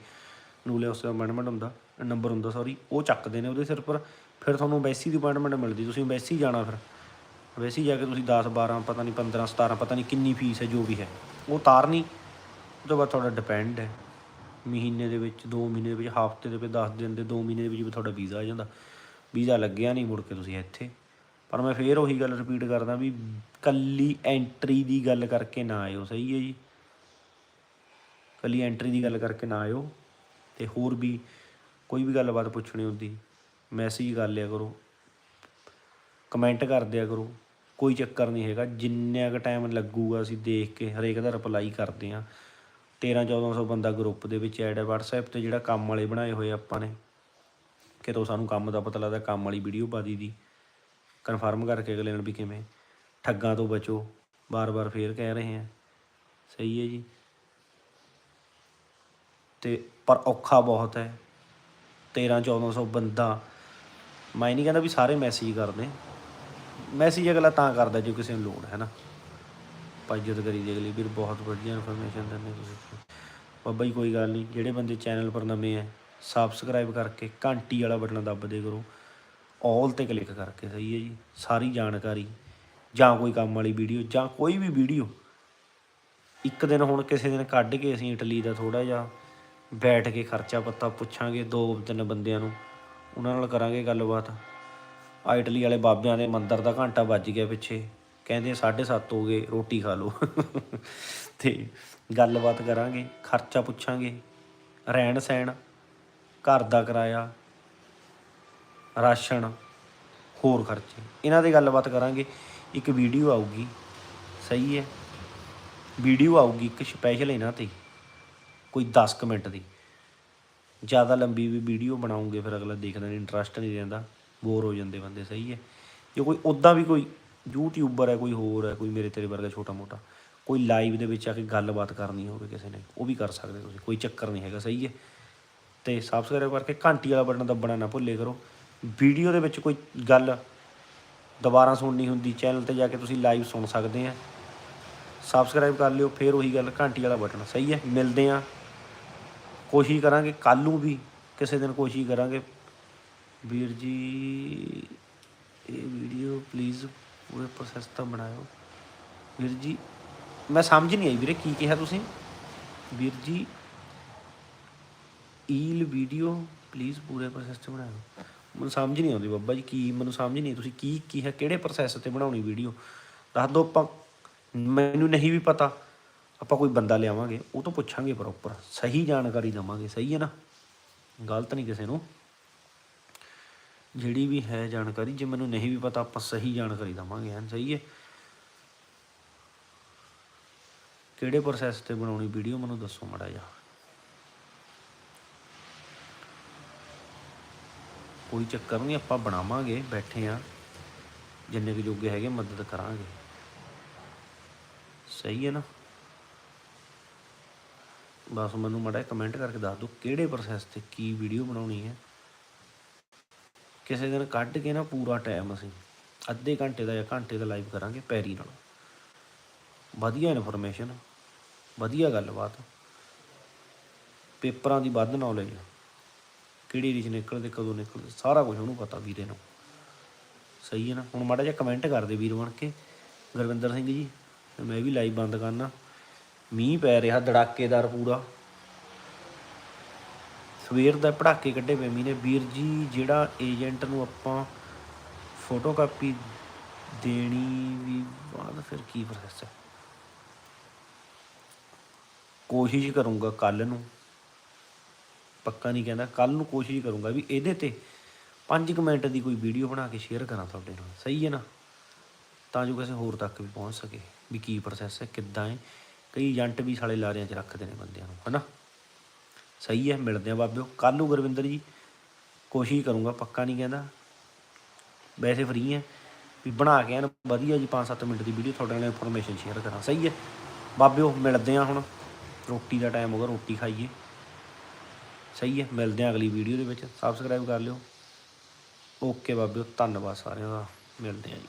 ਨੂਲੇ ਉਸ ਦਾ ਅਪਾਇੰਟਮੈਂਟ ਹੁੰਦਾ ਨੰਬਰ ਹੁੰਦਾ ਸੌਰੀ ਉਹ ਚੱਕਦੇ ਨੇ ਉਹਦੇ ਸਿਰ ਪਰ। ਫਿਰ ਤੁਹਾਨੂੰ ਐਮਬੈਸੀ ਦੀ ਅਪਾਇੰਟਮੈਂਟ ਮਿਲਦੀ, ਤੁਸੀਂ ਐਮਬੈਸੀ ਜਾਣਾ ਫਿਰ। ਐਮਬੈਸੀ ਜਾ ਕੇ ਤੁਸੀਂ 10 12 ਪਤਾ ਨਹੀਂ 15 17 ਪਤਾ ਨਹੀਂ ਕਿੰਨੀ ਫੀਸ ਹੈ, ਜੋ ਵੀ ਹੈ। ਉਹ ਤਾਰਨੀ, ਉਹ ਤੋਂ ਬਾਅਦ ਤੁਹਾਡਾ ਡਿਪੈਂਡ ਹੈ। ਮਹੀਨੇ ਦੇ ਵਿੱਚ 2 ਮਹੀਨੇ ਦੇ ਵਿੱਚ, ਹਫ਼ਤੇ ਦੇ ਵਿੱਚ 10 ਦਿਨ ਦੇ 2 ਮਹੀਨੇ ਦੇ ਵਿੱਚ ਵੀ ਤੁਹਾਡਾ ਵੀਜ਼ਾ ਆ ਜਾਂਦਾ। ਵੀਜ਼ਾ ਲੱਗਿਆ ਨਹੀਂ ਮੁੜ ਕੇ ਤੁਸੀਂ ਇੱਥੇ। ਪਰ ਮੈਂ ਫੇਰ ਉਹੀ ਗੱਲ ਰਿਪੀਟ ਕਰਦਾ ਵੀ ਕੱਲੀ ਐਂਟਰੀ ਦੀ ਗੱਲ ਕਰਕੇ ਨਾ ਆਇਓ, ਸਹੀ ਹੈ ਜੀ? ਕੱਲੀ ਐਂਟਰੀ ਦੀ ਗੱਲ ਕਰਕੇ ਨਾ ਆਇਓ। ਤੇ ਹੋਰ ਵੀ ਕੋਈ ਵੀ ਗੱਲਬਾਤ ਪੁੱਛਣੀ ਹੁੰਦੀ। ਮੈਸੇਜ ਕਰ ਲਿਆ ਕਰੋ। ਕਮੈਂਟ ਕਰ ਦਿਆ ਕਰੋ। ਕੋਈ ਚੱਕਰ ਨਹੀਂ ਹੈਗਾ। ਜਿੰਨਾ ਕੁ ਟਾਈਮ ਲੱਗੂਗਾ ਅਸੀਂ ਦੇਖ ਕੇ ਹਰੇਕ ਦਾ ਰਿਪਲਾਈ ਕਰਦੇ ਆ 13 1400 ਬੰਦਾ ਗਰੁੱਪ ਦੇ ਵਿੱਚ ਐਡ ਹੈ WhatsApp ਤੇ ਜਿਹੜਾ ਕੰਮ ਵਾਲੇ ਬਣਾਏ ਹੋਏ ਆਪਾਂ ਨੇ। ਕਿਤੋਂ ਸਾਨੂੰ ਕੰਮ ਦਾ ਪਤਾ ਲੱਗਦਾ, ਕੰਮ ਵਾਲੀ ਵੀਡੀਓ ਪਾ ਦੀ ਕਨਫਰਮ ਕਰਕੇ ਅਗਲੇ ਨਾਲ ਵੀ ਕਿਵੇਂ। ਠੱਗਾਂ ਤੋਂ ਬਚੋ। ਬਾਰ-ਬਾਰ ਫੇਰ ਕਹਿ ਰਹੇ ਆ ਸਹੀ ਹੈ ਜੀ। ਤੇ ਪਰ ਔਖਾ ਬਹੁਤ ਹੈ। 13 1400 ਬੰਦਾ ਮੈਂ ਨਹੀਂ ਕਹਿੰਦਾ ਵੀ ਸਾਰੇ ਮੈਸੇਜ ਕਰਦੇ। ਮੈਸੇਜ ਅਗਲਾ ਤਾਂ ਕਰਦਾ ਜੇ ਕਿਸੇ ਨੂੰ ਲੋੜ, ਹੈ ਨਾ? ਆਪਾਂ ਇੱਜ਼ਤ ਕਰੀ ਦੀ ਅਗਲੀ, ਵੀਰ ਬਹੁਤ ਵਧੀਆ ਇਨਫੋਰਮੇਸ਼ਨ ਦਿੰਦੇ ਤੁਸੀਂ। ਬਾਬਾ ਜੀ, ਕੋਈ ਗੱਲ ਨਹੀਂ, ਜਿਹੜੇ ਬੰਦੇ ਚੈਨਲ ਪਰ ਨਵੇਂ ਆ ਸਬਸਕ੍ਰਾਈਬ ਕਰਕੇ ਘੰਟੀ ਵਾਲਾ ਬਟਨ ਦੱਬਦੇ ਕਰੋ। ਆਲ ਤੇ ਕਲਿੱਕ ਕਰਕੇ, ਸਹੀ ਹੈ ਜੀ? ਸਾਰੀ ਜਾਣਕਾਰੀ, ਜਾਂ ਕੋਈ ਕੰਮ ਵਾਲੀ ਵੀਡੀਓ ਜਾਂ ਕੋਈ ਵੀ ਵੀਡੀਓ ਇੱਕ ਦਿਨ ਹੁਣ ਕਿਸੇ ਦਿਨ ਕੱਢ ਕੇ ਅਸੀਂ ਇਟਲੀ ਦਾ ਥੋੜਾ ਜਿਹਾ ਬੈਠ ਕੇ ਖਰਚਾ ਪੱਤਾ ਪੁੱਛਾਂਗੇ ਦੋ ਤਿੰਨ ਬੰਦਿਆਂ ਨੂੰ। ਉਹਨਾਂ ਨਾਲ ਕਰਾਂਗੇ ਗੱਲਬਾਤ। ਆ ਇਟਲੀ ਵਾਲੇ ਬਾਬਿਆਂ ਦੇ ਮੰਦਰ ਦਾ ਘੰਟਾ ਵੱਜ ਗਿਆ ਪਿੱਛੇ। ਕਹਿੰਦੇ 7:30 ਹੋ ਗਏ, ਰੋਟੀ ਖਾ ਲਓ। ਤੇ ਗੱਲਬਾਤ ਕਰਾਂਗੇ, ਖਰਚਾ ਪੁੱਛਾਂਗੇ। ਰਹਿਣ ਸਹਿਣ ਘਰ ਦਾ ਕਿਰਾਇਆ, ਰਾਸ਼ਨ, ਹੋਰ ਖਰਚੇ। ਇਹਨਾਂ ਦੀ ਗੱਲਬਾਤ ਕਰਾਂਗੇ। ਇੱਕ ਵੀਡੀਓ ਆਊਗੀ। ਸਹੀ ਹੈ। ਵੀਡੀਓ ਆਊਗੀ ਇੱਕ ਸਪੈਸ਼ਲ ਇਹਨਾਂ ਤੇ। ਕੋਈ 10 ਕੁ ਮਿੰਟ ਦੀ। ਜ਼ਿਆਦਾ ਲੰਬੀ ਵੀ ਵੀਡੀਓ ਬਣਾਉਂਗੇ, ਫਿਰ ਅਗਲਾ ਦੇਖਦਾ ਨਹੀਂ ਇੰਟਰਸਟ ਨਹੀਂ ਰਹਿੰਦਾ ਬੋਰ ਹੋ ਜਾਂਦੇ ਬੰਦੇ, ਸਹੀ ਹੈ। ਜੇ ਕੋਈ ਉੱਦਾਂ ਵੀ ਕੋਈ ਯੂਟਿਊਬਰ ਹੈ, ਕੋਈ ਹੋਰ ਹੈ, ਕੋਈ ਮੇਰੇ ਤੇਰੇ ਵਰਗਾ ਛੋਟਾ ਮੋਟਾ ਕੋਈ ਲਾਈਵ ਦੇ ਵਿੱਚ ਆ ਕੇ ਗੱਲਬਾਤ ਕਰਨੀ ਹੋਵੇ ਕਿਸੇ ਨੇ, ਉਹ ਵੀ ਕਰ ਸਕਦੇ ਤੁਸੀਂ, ਕੋਈ ਚੱਕਰ ਨਹੀਂ ਹੈਗਾ, ਸਹੀ ਹੈ। ਤੇ ਸਬਸਕ੍ਰਾਈਬ ਕਰਕੇ ਘੰਟੀ ਵਾਲਾ ਬਟਨ ਦੱਬਣਾ ਨਾ ਭੁੱਲੇ ਕਰੋ। ਵੀਡੀਓ ਦੇ ਵਿੱਚ ਕੋਈ ਗੱਲ ਦੁਬਾਰਾ ਸੁਣਨੀ ਹੁੰਦੀ ਚੈਨਲ ਤੇ ਜਾ ਕੇ ਤੁਸੀਂ ਲਾਈਵ ਸੁਣ ਸਕਦੇ ਆ। ਸਬਸਕ੍ਰਾਈਬ ਕਰ ਲਿਓ, ਫਿਰ ਉਹੀ ਗੱਲ, ਘੰਟੀ ਵਾਲਾ ਬਟਨ, ਸਹੀ ਹੈ। ਮਿਲਦੇ ਆ ਕੋਸ਼ਿਸ਼ ਕਰਾਂਗੇ ਕੱਲ ਨੂੰ ਵੀ ਕਿਸੇ ਦਿਨ ਕੋਸ਼ਿਸ਼ ਕਰਾਂਗੇ। ਵੀਰ ਜੀ, ਇਹ ਵੀਡੀਓ ਪਲੀਜ਼ ਪੂਰੇ ਪ੍ਰੋਸੈਸ ਤਾਂ ਬਣਾਇਓ। ਵੀਰ ਜੀ, ਮੈਂ ਸਮਝ ਨਹੀਂ ਆਈ ਵੀਰੇ, ਕੀ ਕਿਹਾ ਤੁਸੀਂ? ਵੀਰ ਜੀ ਈਲ ਵੀਡੀਓ ਪਲੀਜ਼ ਪੂਰੇ ਪ੍ਰੋਸੈਸ ਤੇ ਬਣਾਇਓ। ਮੈਨੂੰ ਸਮਝ ਨਹੀਂ ਆਉਂਦੀ ਬਾਬਾ ਜੀ, ਕੀ ਮੈਨੂੰ ਸਮਝ ਨਹੀਂ ਤੁਸੀਂ ਕੀ ਕੀ ਹੈ ਕਿਹੜੇ ਪ੍ਰੋਸੈਸ ਤੇ ਬਣਾਉਣੀ ਵੀਡੀਓ ਦੱਸ ਦਿਓ ਆਪਾਂ, ਮੈਨੂੰ ਨਹੀਂ ਵੀ ਪਤਾ। ਆਪਾਂ ਕੋਈ ਬੰਦਾ ਲਿਆਵਾਂਗੇ, ਉਹ ਤੋਂ ਪੁੱਛਾਂਗੇ ਪ੍ਰੋਪਰ ਸਹੀ ਜਾਣਕਾਰੀ ਦਵਾਂਗੇ, ਸਹੀ ਹੈ ਨਾ? ਗਲਤ ਨਹੀਂ ਕਿਸੇ ਨੂੰ। ਜਿਹੜੀ ਵੀ ਹੈ ਜਾਣਕਾਰੀ, ਜੇ ਮੈਨੂੰ ਨਹੀਂ ਵੀ ਪਤਾ, ਆਪਾਂ ਸਹੀ ਜਾਣਕਾਰੀ ਦਵਾਂਗੇ, ਐਨ ਸਹੀ ਹੈ। ਕਿਹੜੇ ਪ੍ਰੋਸੈਸ ਤੇ ਬਣਾਉਣੀ ਵੀਡੀਓ ਮੈਨੂੰ ਦੱਸੋ ਮਾੜਾ ਜਿਹਾ। ਕੋਈ ਚੱਕਰ ਨਹੀਂ, ਆਪਾਂ ਬਣਾਵਾਂਗੇ, ਬੈਠੇ ਆ। ਜਿੰਨੇ ਕੁ ਜੋਗੇ ਹੈਗੇ, ਮਦਦ ਕਰਾਂਗੇ। ਸਹੀ ਹੈ ਨਾ? ਬਸ ਮੈਨੂੰ ਮਾੜਾ ਕਮੈਂਟ ਕਰਕੇ ਦੱਸ ਦਿਓ ਕਿਹੜੇ ਪ੍ਰੋਸੈਸ ਤੇ ਕੀ ਵੀਡੀਓ ਬਣਾਉਣੀ ਹੈ। ਕਿਸੇ ਦਿਨ ਕੱਢ ਕੇ ਨਾ ਪੂਰਾ ਟਾਈਮ ਅਸੀਂ ਅੱਧੇ ਘੰਟੇ ਦਾ ਜਾਂ ਘੰਟੇ ਦਾ ਲਾਈਵ ਕਰਾਂਗੇ ਪੈਰੀ ਨਾਲ। ਵਧੀਆ ਇਨਫੋਰਮੇਸ਼ਨ ਵਧੀਆ ਗੱਲਬਾਤ। ਪੇਪਰਾਂ ਦੀ ਵੱਧ ਨੌਲੇਜ ਕਿਹੜੀ ਰੀਚ ਨਿਕਲਦੇ, ਕਦੋਂ ਨਿਕਲਦੇ, ਸਾਰਾ ਕੁਝ ਉਹਨੂੰ ਪਤਾ ਵੀਰੇ ਨੂੰ। ਸਹੀ ਹੈ ਨਾ? ਹੁਣ ਮਾੜਾ ਜਿਹਾ ਕਮੈਂਟ ਕਰਦੇ ਵੀਰ ਬਣ ਕੇ। ਗੁਰਵਿੰਦਰ ਸਿੰਘ ਜੀ, ਮੈਂ ਵੀ ਲਾਈਵ ਬੰਦ ਕਰਨਾ। ਮੀਂਹ ਪੈ ਰਿਹਾ, ਧੜਾਕੇਦਾਰ ਪੂਰਾ। ਸਵੇਰ ਦਾ ਪੜਾਕੇ ਕੱਢੇ ਪਏ ਮੀਂਹ ਨੇ। ਵੀਰ ਜੀ, ਜਿਹੜਾ ਏਜੰਟ ਨੂੰ ਆਪਾਂ ਫੋਟੋ ਕਾਪੀ ਦੇਣੀ ਵੀ ਬਾਅਦ ਫਿਰ ਕੀ ਪ੍ਰੋਸੈਸ ਹੈ ਕੋਸ਼ਿਸ਼ ਕਰੂੰਗਾ ਕੱਲ ਨੂੰ। ਪੱਕਾ ਨਹੀਂ ਕਹਿੰਦਾ ਕੱਲ ਨੂੰ ਕੋਸ਼ਿਸ਼ ਕਰੂੰਗਾ ਵੀ ਇਹਦੇ ਤੇ 5 ਮਿੰਟ ਦੀ ਕੋਈ ਵੀਡੀਓ ਬਣਾ ਕੇ ਸ਼ੇਅਰ ਕਰਾਂ ਤੁਹਾਡੇ ਨਾਲ। ਸਹੀ ਹੈ ਨਾ? ਤਾਂ ਜੋ ਕਿਸੇ ਹੋਰ ਤੱਕ ਵੀ ਪਹੁੰਚ ਸਕੇ ਵੀ ਕੀ ਪ੍ਰੋਸੈਸ ਹੈ, ਕਿੱਦਾਂ ਹੈ। ਕਈ ਏਜੰਟ ਵੀ ਸਾਲੇ ਲਾਰਿਆਂ 'ਚ ਰੱਖਦੇ ਨੇ ਬੰਦਿਆਂ ਨੂੰ, ਹਨਾ? ਸਹੀ ਹੈ, ਮਿਲਦੇ ਆ ਬਾਬਿਓ। ਕੱਲ ਨੂੰ ਗੁਰਵਿੰਦਰ ਜੀ ਕੋਸ਼ਿਸ਼ ਕਰੂੰਗਾ, ਪੱਕਾ ਨਹੀਂ ਕਹਿੰਦਾ। ਵੈਸੇ ਫ੍ਰੀ ਹੈ, ਵੀ ਬਣਾ ਕੇ ਐਨ ਵਧੀਆ ਜੀ 5-7 ਮਿੰਟ ਦੀ ਵੀਡੀਓ ਤੁਹਾਡੇ ਨਾਲ ਇਨਫੋਰਮੇਸ਼ਨ ਸ਼ੇਅਰ ਕਰਾਂ। ਸਹੀ ਹੈ। ਬਾਬਿਓ, ਮਿਲਦੇ ਆ ਹੁਣ। ਰੋਟੀ ਦਾ ਟਾਈਮ ਹੋ ਗਿਆ ਰੋਟੀ ਖਾਈਏ। ਸਹੀ ਹੈ, ਮਿਲਦੇ ਆ ਅਗਲੀ ਵੀਡੀਓ ਦੇ ਵਿੱਚ। ਸਬਸਕ੍ਰਾਈਬ ਕਰ ਲਿਓ। ਓਕੇ ਬਾਬਿਓ, ਧੰਨਵਾਦ ਸਾਰਿਆਂ ਦਾ। ਮਿਲਦੇ ਆ ਜੀ।